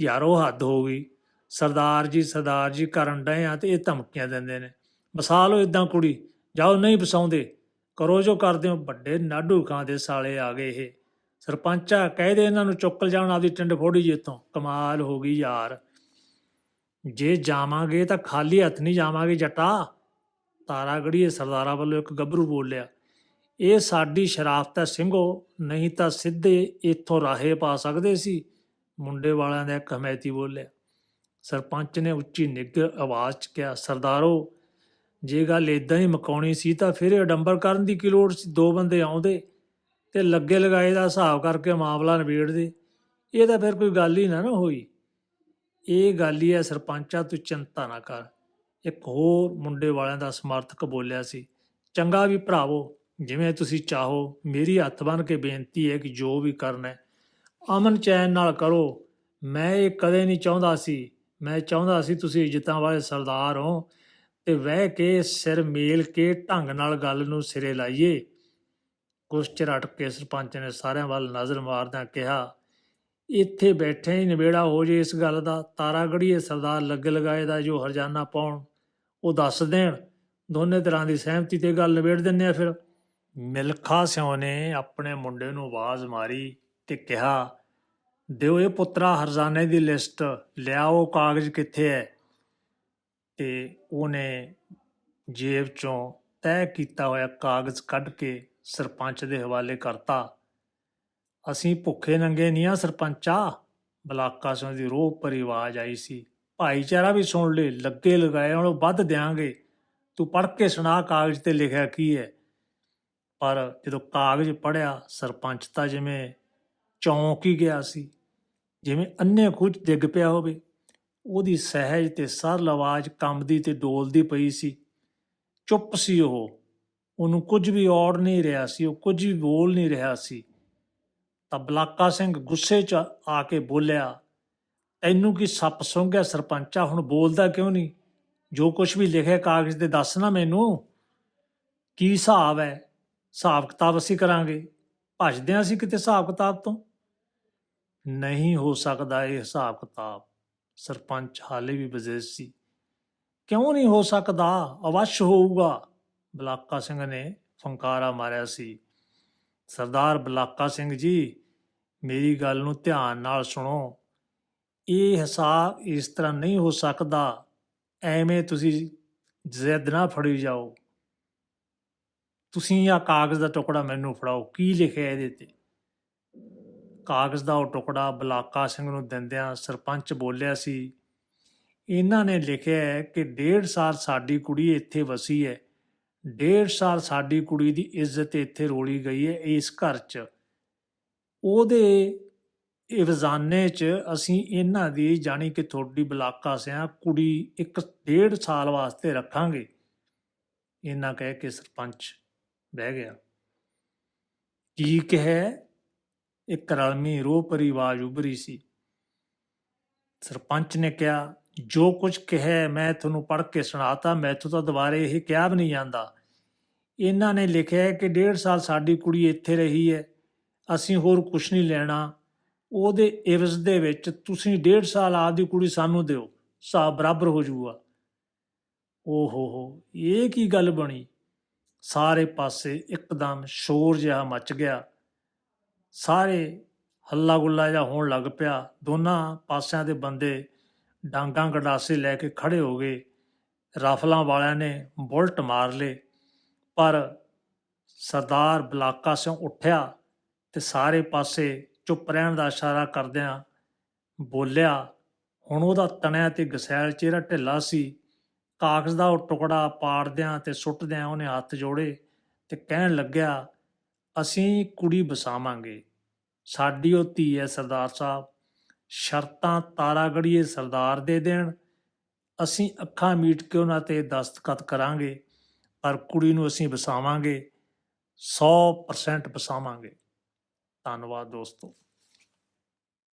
ਯਾਰੋ, ਹੱਦ ਹੋ ਗਈ। ਸਰਦਾਰ ਜੀ ਸਰਦਾਰ ਜੀ ਕਰਨ ਡਏ ਆ ਤੇ ਇਹ ਧਮਕੀਆਂ ਦਿੰਦੇ ਨੇ। ਵਸਾ ਲਓ ਇਦਾਂ ਕੁੜੀ, ਜਾਓ ਨਹੀਂ ਵਸਾਉਂਦੇ। ਕਰੋ ਜੋ ਕਰਦੇ ਹੋ। ਵੱਡੇ ਨਾਡੂ ਖਾਂ ਦੇ ਸਾਲੇ ਆ ਗਏ ਇਹ। ਸਰਪੰਚਾ ਕਹਿ ਦੇ ਇਹਨਾਂ ਨੂੰ ਚੁੱਕਲ ਜਾਣ ਆਪਦੀ ਟਿੰਡ ਫੋੜੀ ਜੀ ਤੋਂ ਕਮਾਲ ਹੋ ਗਈ ਯਾਰ। ਜੇ ਜਾਵਾਂਗੇ ਤਾਂ ਖਾਲੀ ਹੱਥ ਨਹੀਂ ਜਾਵਾਂਗੇ ਜਟਾ। ਤਾਰਾਗੜੀਏ ਸਰਦਾਰਾ ਵੱਲੋਂ ਇੱਕ ਗੱਭਰੂ ਬੋਲਿਆ, ਇਹ ਸਾਡੀ ਸ਼ਰਾਫਤ ਹੈ ਸਿੰਘੋ, ਨਹੀਂ ਤਾਂ ਸਿੱਧੇ ਇੱਥੋਂ ਰਾਹੇ ਪਾ ਸਕਦੇ ਸੀ। ਮੁੰਡੇ ਵਾਲਿਆਂ ਦਾ ਇੱਕ ਹਮਾਇਤੀ ਬੋਲਿਆ। ਸਰਪੰਚ ਨੇ ਉੱਚੀ ਨਿੱਘ ਆਵਾਜ਼ 'ਚ ਕਿਹਾ, ਸਰਦਾਰੋ, ਜੇ ਗੱਲ ਇਦਾਂ ਹੀ ਮਕਾਉਣੀ ਸੀ ਤਾਂ ਫਿਰ ਅਡੰਬਰ ਕਰਨ ਦੀ ਕੀ ਲੋੜ ਸੀ? ਦੋ ਬੰਦੇ ਆਉਂਦੇ ਤੇ ਲੱਗੇ ਲਗਾਏ ਦਾ ਹਿਸਾਬ ਕਰਕੇ ਮਾਮਲਾ ਨਿਬੇੜਦੇ ਇਹ ਤਾਂ ਫਿਰ ਕੋਈ ਗੱਲ ਹੀ ਨਾ ਨਾ ਹੋਈ। ਇਹ ਗੱਲ ਹੀ ਹੈ, ਸਰਪੰਚਾ ਤੂੰ ਚਿੰਤਾ ਨਾ ਕਰ। ਇੱਕ ਹੋਰ ਮੁੰਡੇ ਵਾਲਿਆਂ ਦਾ ਸਮਰਥਕ ਬੋਲਿਆ ਸੀ, ਚੰਗਾ ਵੀ ਭਰਾਵੋ, ਜਿਵੇਂ ਤੁਸੀਂ ਚਾਹੋ, ਮੇਰੀ ਹੱਥ ਬਨ ਕੇ ਬੇਨਤੀ ਹੈ ਕਿ ਜੋ ਵੀ ਕਰਨਾ ਹੈ, ਅਮਨ ਚੈਨ ਨਾਲ ਕਰੋ। ਮੈਂ ਇਹ ਕਦੇ ਨਹੀਂ ਚਾਹੁੰਦਾ ਸੀ, ਮੈਂ ਚਾਹੁੰਦਾ ਸੀ ਤੁਸੀਂ ਇੱਜ਼ਤਾਂ ਵਾਲੇ ਸਰਦਾਰ ਹੋ ਤੇ ਵਹਿ ਕੇ ਸਿਰ ਮੇਲ ਕੇ ਢੰਗ ਨਾਲ ਗੱਲ ਨੂੰ ਸਿਰੇ ਲਾਈਏ। ਕੁਛ ਚਿਰ ਅਟਕ ਕੇ ਸਰਪੰਚ ਨੇ ਸਾਰਿਆਂ ਵੱਲ ਨਜ਼ਰ ਮਾਰਦਿਆਂ ਕਿਹਾ ਇੱਥੇ ਬੈਠੇ ਹੀ ਨਿਬੇੜਾ ਹੋ ਜੇ ਇਸ ਗੱਲ ਦਾ। ਤਾਰਾਗੜੀਏ ਸਰਦਾਰ ਲੱਗੇ ਲਗਾਏ ਦਾ ਜੋ ਹਰਜਾਨਾ ਪਾਉਣ, ਉਹ ਦੱਸ ਦੇਣ। ਦੋਨੇ ਤਰ੍ਹਾਂ ਦੀ ਸਹਿਮਤੀ ਤੇ ਗੱਲ ਨਿਬੇੜ ਦਿੰਨੇ ਆ ਫਿਰ। ਮਿਲਖਾ ਸਿਉ ਨੇ ਆਪਣੇ ਮੁੰਡੇ ਨੂੰ ਆਵਾਜ਼ ਮਾਰੀ ਤੇ ਕਿਹਾ, ਦਿਓ ਇਹ ਪੁੱਤਰਾ ਹਰਜਾਨੇ ਦੀ ਲਿਸਟ, ਲਿਆਓ, ਕਾਗਜ਼ ਕਿੱਥੇ ਹੈ ਤੇ ਉਹਨੇ ਜੇਬ ਚੋਂ ਤੈਅ ਕੀਤਾ ਹੋਇਆ ਕਾਗਜ਼ ਕੱਢ ਕੇ ਸਰਪੰਚ ਦੇ ਹਵਾਲੇ ਕਰਤਾ। ਅਸੀਂ ਭੁੱਖੇ ਨੰਗੇ ਨਹੀਂ ਆ ਸਰਪੰਚਾ। ਬਲਾਕਾ ਸਿੰਘ ਦੀ ਰੋਹ ਭਰੀ ਆਵਾਜ਼ ਆਈ ਸੀ। ਭਾਈਚਾਰਾ ਵੀ ਸੁਣ ਲੈ, ਲੱਗੇ ਲਗਾਏ, ਹੁਣ ਵੱਧ ਦਿਆਂਗੇ। ਤੂੰ ਪੜ੍ਹ ਕੇ ਸੁਣਾ ਕਾਗਜ਼ ਤੇ ਲਿਖਿਆ ਕੀ ਹੈ ਪਰ ਜਦੋਂ ਕਾਗਜ਼ ਪੜਿਆ ਸਰਪੰਚ ਤਾਂ ਜਿਵੇਂ ਚੌਂਕ ਹੀ ਗਿਆ ਸੀ। ਜਿਵੇਂ ਅੰਨੇ ਖੁਦ ਡਿੱਗ ਪਿਆ ਹੋਵੇ। ਉਹਦੀ ਸਹਿਜ ਤੇ ਸਰਲ ਆਵਾਜ਼ ਕੰਬਦੀ ਤੇ ਡੋਲਦੀ ਪਈ ਸੀ। ਚੁੱਪ ਸੀ ਉਹ। ਉਹਨੂੰ ਕੁਝ ਵੀ ਔੜ ਨਹੀਂ ਰਿਹਾ ਸੀ, ਉਹ ਕੁਝ ਵੀ ਬੋਲ ਨਹੀਂ ਰਿਹਾ ਸੀ। ਤਾਂ ਬਲਾਕਾ ਸਿੰਘ ਗੁੱਸੇ 'ਚ ਆ ਕੇ ਬੋਲਿਆ, ਤੈਨੂੰ ਕੀ ਸੱਪ ਸੁੰਘਿਆ ਸਰਪੰਚਾ? ਹੁਣ ਬੋਲਦਾ ਕਿਉਂ ਨਹੀਂ? ਜੋ ਕੁਝ ਵੀ ਲਿਖਿਆ ਕਾਗਜ਼ ਤੇ ਦੱਸ ਨਾ ਮੈਨੂੰ। ਕੀ ਹਿਸਾਬ ਹੈ? ਹਿਸਾਬ ਕਿਤਾਬ ਅਸੀਂ ਕਰਾਂਗੇ। ਭੱਜਦੇ ਹਾਂ ਅਸੀਂ ਕਿਤੇ ਹਿਸਾਬ ਕਿਤਾਬ ਤੋਂ? ਨਹੀਂ ਹੋ ਸਕਦਾ ਇਹ ਹਿਸਾਬ ਕਿਤਾਬ। ਸਰਪੰਚ ਹਾਲੇ ਵੀ ਬਜ਼ੇਜ਼ ਸੀ। ਕਿਉਂ ਨਹੀਂ ਹੋ ਸਕਦਾ? ਅਵਸ਼ ਹੋਊਗਾ। ਬਲਾਕਾ ਸਿੰਘ ਨੇ ਫੰਕਾਰਾ ਮਾਰਿਆ ਸੀ। ਸਰਦਾਰ ਬਲਾਕਾ ਸਿੰਘ ਜੀ, ਮੇਰੀ ਗੱਲ ਨੂੰ ਧਿਆਨ ਨਾਲ ਸੁਣੋ। ਇਹ ਹਿਸਾਬ ਇਸ ਤਰ੍ਹਾਂ ਨਹੀਂ ਹੋ ਸਕਦਾ, ਐਵੇਂ ਤੁਸੀਂ ਜ਼ਿੱਦ ਨਾ ਫੜੀ ਜਾਓ। ਤੁਸੀਂ ਆ ਕਾਗਜ਼ ਦਾ ਟੁਕੜਾ ਮੈਨੂੰ ਫੜਾਓ, ਕੀ ਲਿਖਿਆ ਇਹਦੇ ਤੇ? ਕਾਗਜ਼ ਦਾ ਉਹ ਟੁਕੜਾ ਬਲਾਕਾ ਸਿੰਘ ਨੂੰ ਦਿੰਦਿਆਂ ਸਰਪੰਚ ਬੋਲਿਆ ਸੀ, ਇਹਨਾਂ ਨੇ ਲਿਖਿਆ ਹੈ ਕਿ ਡੇਢ ਸਾਲ ਸਾਡੀ ਕੁੜੀ ਇੱਥੇ ਵਸੀ ਹੈ ਡੇਢ ਸਾਲ ਸਾਡੀ ਕੁੜੀ ਦੀ ਇੱਜ਼ਤ ਇੱਥੇ ਰੋਲੀ ਗਈ ਹੈ ਇਸ ਘਰ 'ਚ। ਉਹਦੇ ਇਵਜ਼ਾਨੇ 'ਚ ਅਸੀਂ ਇਹਨਾਂ ਦੀ ਜਾਣੀ ਕਿ ਤੁਹਾਡੀ ਬਲਾਕਾ ਸਿਆ ਕੁੜੀ ਇੱਕ ਡੇਢ ਸਾਲ ਵਾਸਤੇ ਰੱਖਾਂਗੇ। ਇਹਨਾਂ ਕਹਿ ਕੇ ਸਰਪੰਚ ਬਹਿ ਗਿਆ। ਕੀ ਕਹਿ? ਇੱਕ ਰਲਮੀ ਰੋਹ ਭਰੀ ਆਵਾਜ਼ ਉਭਰੀ ਸੀ। ਸਰਪੰਚ ਨੇ ਕਿਹਾ ਜੋ ਕੁਝ ਕਿਹਾ ਮੈਂ ਤੁਹਾਨੂੰ ਪੜ੍ਹ ਕੇ ਸੁਣਾਤਾ, ਮੈਥੋਂ ਤਾਂ ਦੁਬਾਰੇ ਇਹ ਕਿਹਾ ਵੀ ਨਹੀਂ ਜਾਂਦਾ। ਇਹਨਾਂ ਨੇ ਲਿਖਿਆ ਕਿ ਡੇਢ ਸਾਲ ਸਾਡੀ ਕੁੜੀ ਇੱਥੇ ਰਹੀ ਹੈ, ਅਸੀਂ ਹੋਰ ਕੁਝ ਨਹੀਂ ਲੈਣਾ। ਉਹਦੇ ਇਵਜ਼ ਦੇ ਵਿੱਚ ਤੁਸੀਂ ਡੇਢ ਸਾਲ ਆਪਦੀ ਕੁੜੀ ਸਾਨੂੰ ਦਿਓ, ਹਿਸਾਬ ਬਰਾਬਰ ਹੋ ਜਾਊਗਾ। ਓ ਹੋ ਹੋ ਇਹ ਕੀ ਗੱਲ ਬਣੀ? ਸਾਰੇ ਪਾਸੇ ਇੱਕਦਮ ਸ਼ੋਰ ਜਿਹਾ ਮਚ ਗਿਆ। ਸਾਰੇ ਹੱਲਾ ਗੁੱਲਾ ਜਿਹਾ ਹੋਣ ਲੱਗ ਪਿਆ। ਦੋਨਾਂ ਪਾਸਿਆਂ ਦੇ ਬੰਦੇ ਡਾਂਗਾਂ ਗਡਾਸੇ ਲੈ ਕੇ ਖੜੇ ਹੋ ਗਏ। ਰਾਫਲਾਂ ਵਾਲਿਆਂ ਨੇ ਬੁਲਟ ਮਾਰ ਲਏ। ਪਰ ਸਰਦਾਰ ਬਲਾਕਾ ਸਿੰਘ ਉੱਠਿਆ ਤੇ ਸਾਰੇ ਪਾਸੇ ਚੁੱਪ ਰਹਿਣ ਦਾ ਇਸ਼ਾਰਾ ਕਰਦਿਆਂ ਬੋਲਿਆ, ਹੁਣ ਉਹਦਾ ਤਣਿਆ ਤੇ ਗਸੈਲ ਚਿਹਰਾ ਢਿੱਲਾ ਸੀ। ਕਾਗਜ਼ ਦਾ ਉਹ ਟੁਕੜਾ ਪਾੜਦਿਆਂ ਤੇ ਸੁੱਟਦਿਆਂ ਉਹਨੇ ਹੱਥ ਜੋੜੇ ਤੇ ਕਹਿਣ ਲੱਗਿਆ, ਅਸੀਂ ਕੁੜੀ ਬਸਾਵਾਂਗੇ ਸਾਡੀ ਉਹ ਧੀ ਹੈ ਸਰਦਾਰ ਸਾਹਿਬ। ਸ਼ਰਤਾਂ ਤਾਰਾਗੜੀਏ ਸਰਦਾਰ ਦੇ ਦੇਣ। ਅਸੀਂ ਅੱਖਾਂ ਮੀਟ ਕੇ ਉਹਨਾਂ ਤੇ ਦਸਤਖਤ ਕਰਾਂਗੇ, ਪਰ ਕੁੜੀ ਨੂੰ ਅਸੀਂ ਵਸਾਵਾਂਗੇ 100% ਵਸਾਵਾਂਗੇ। ਧੰਨਵਾਦ ਦੋਸਤੋ।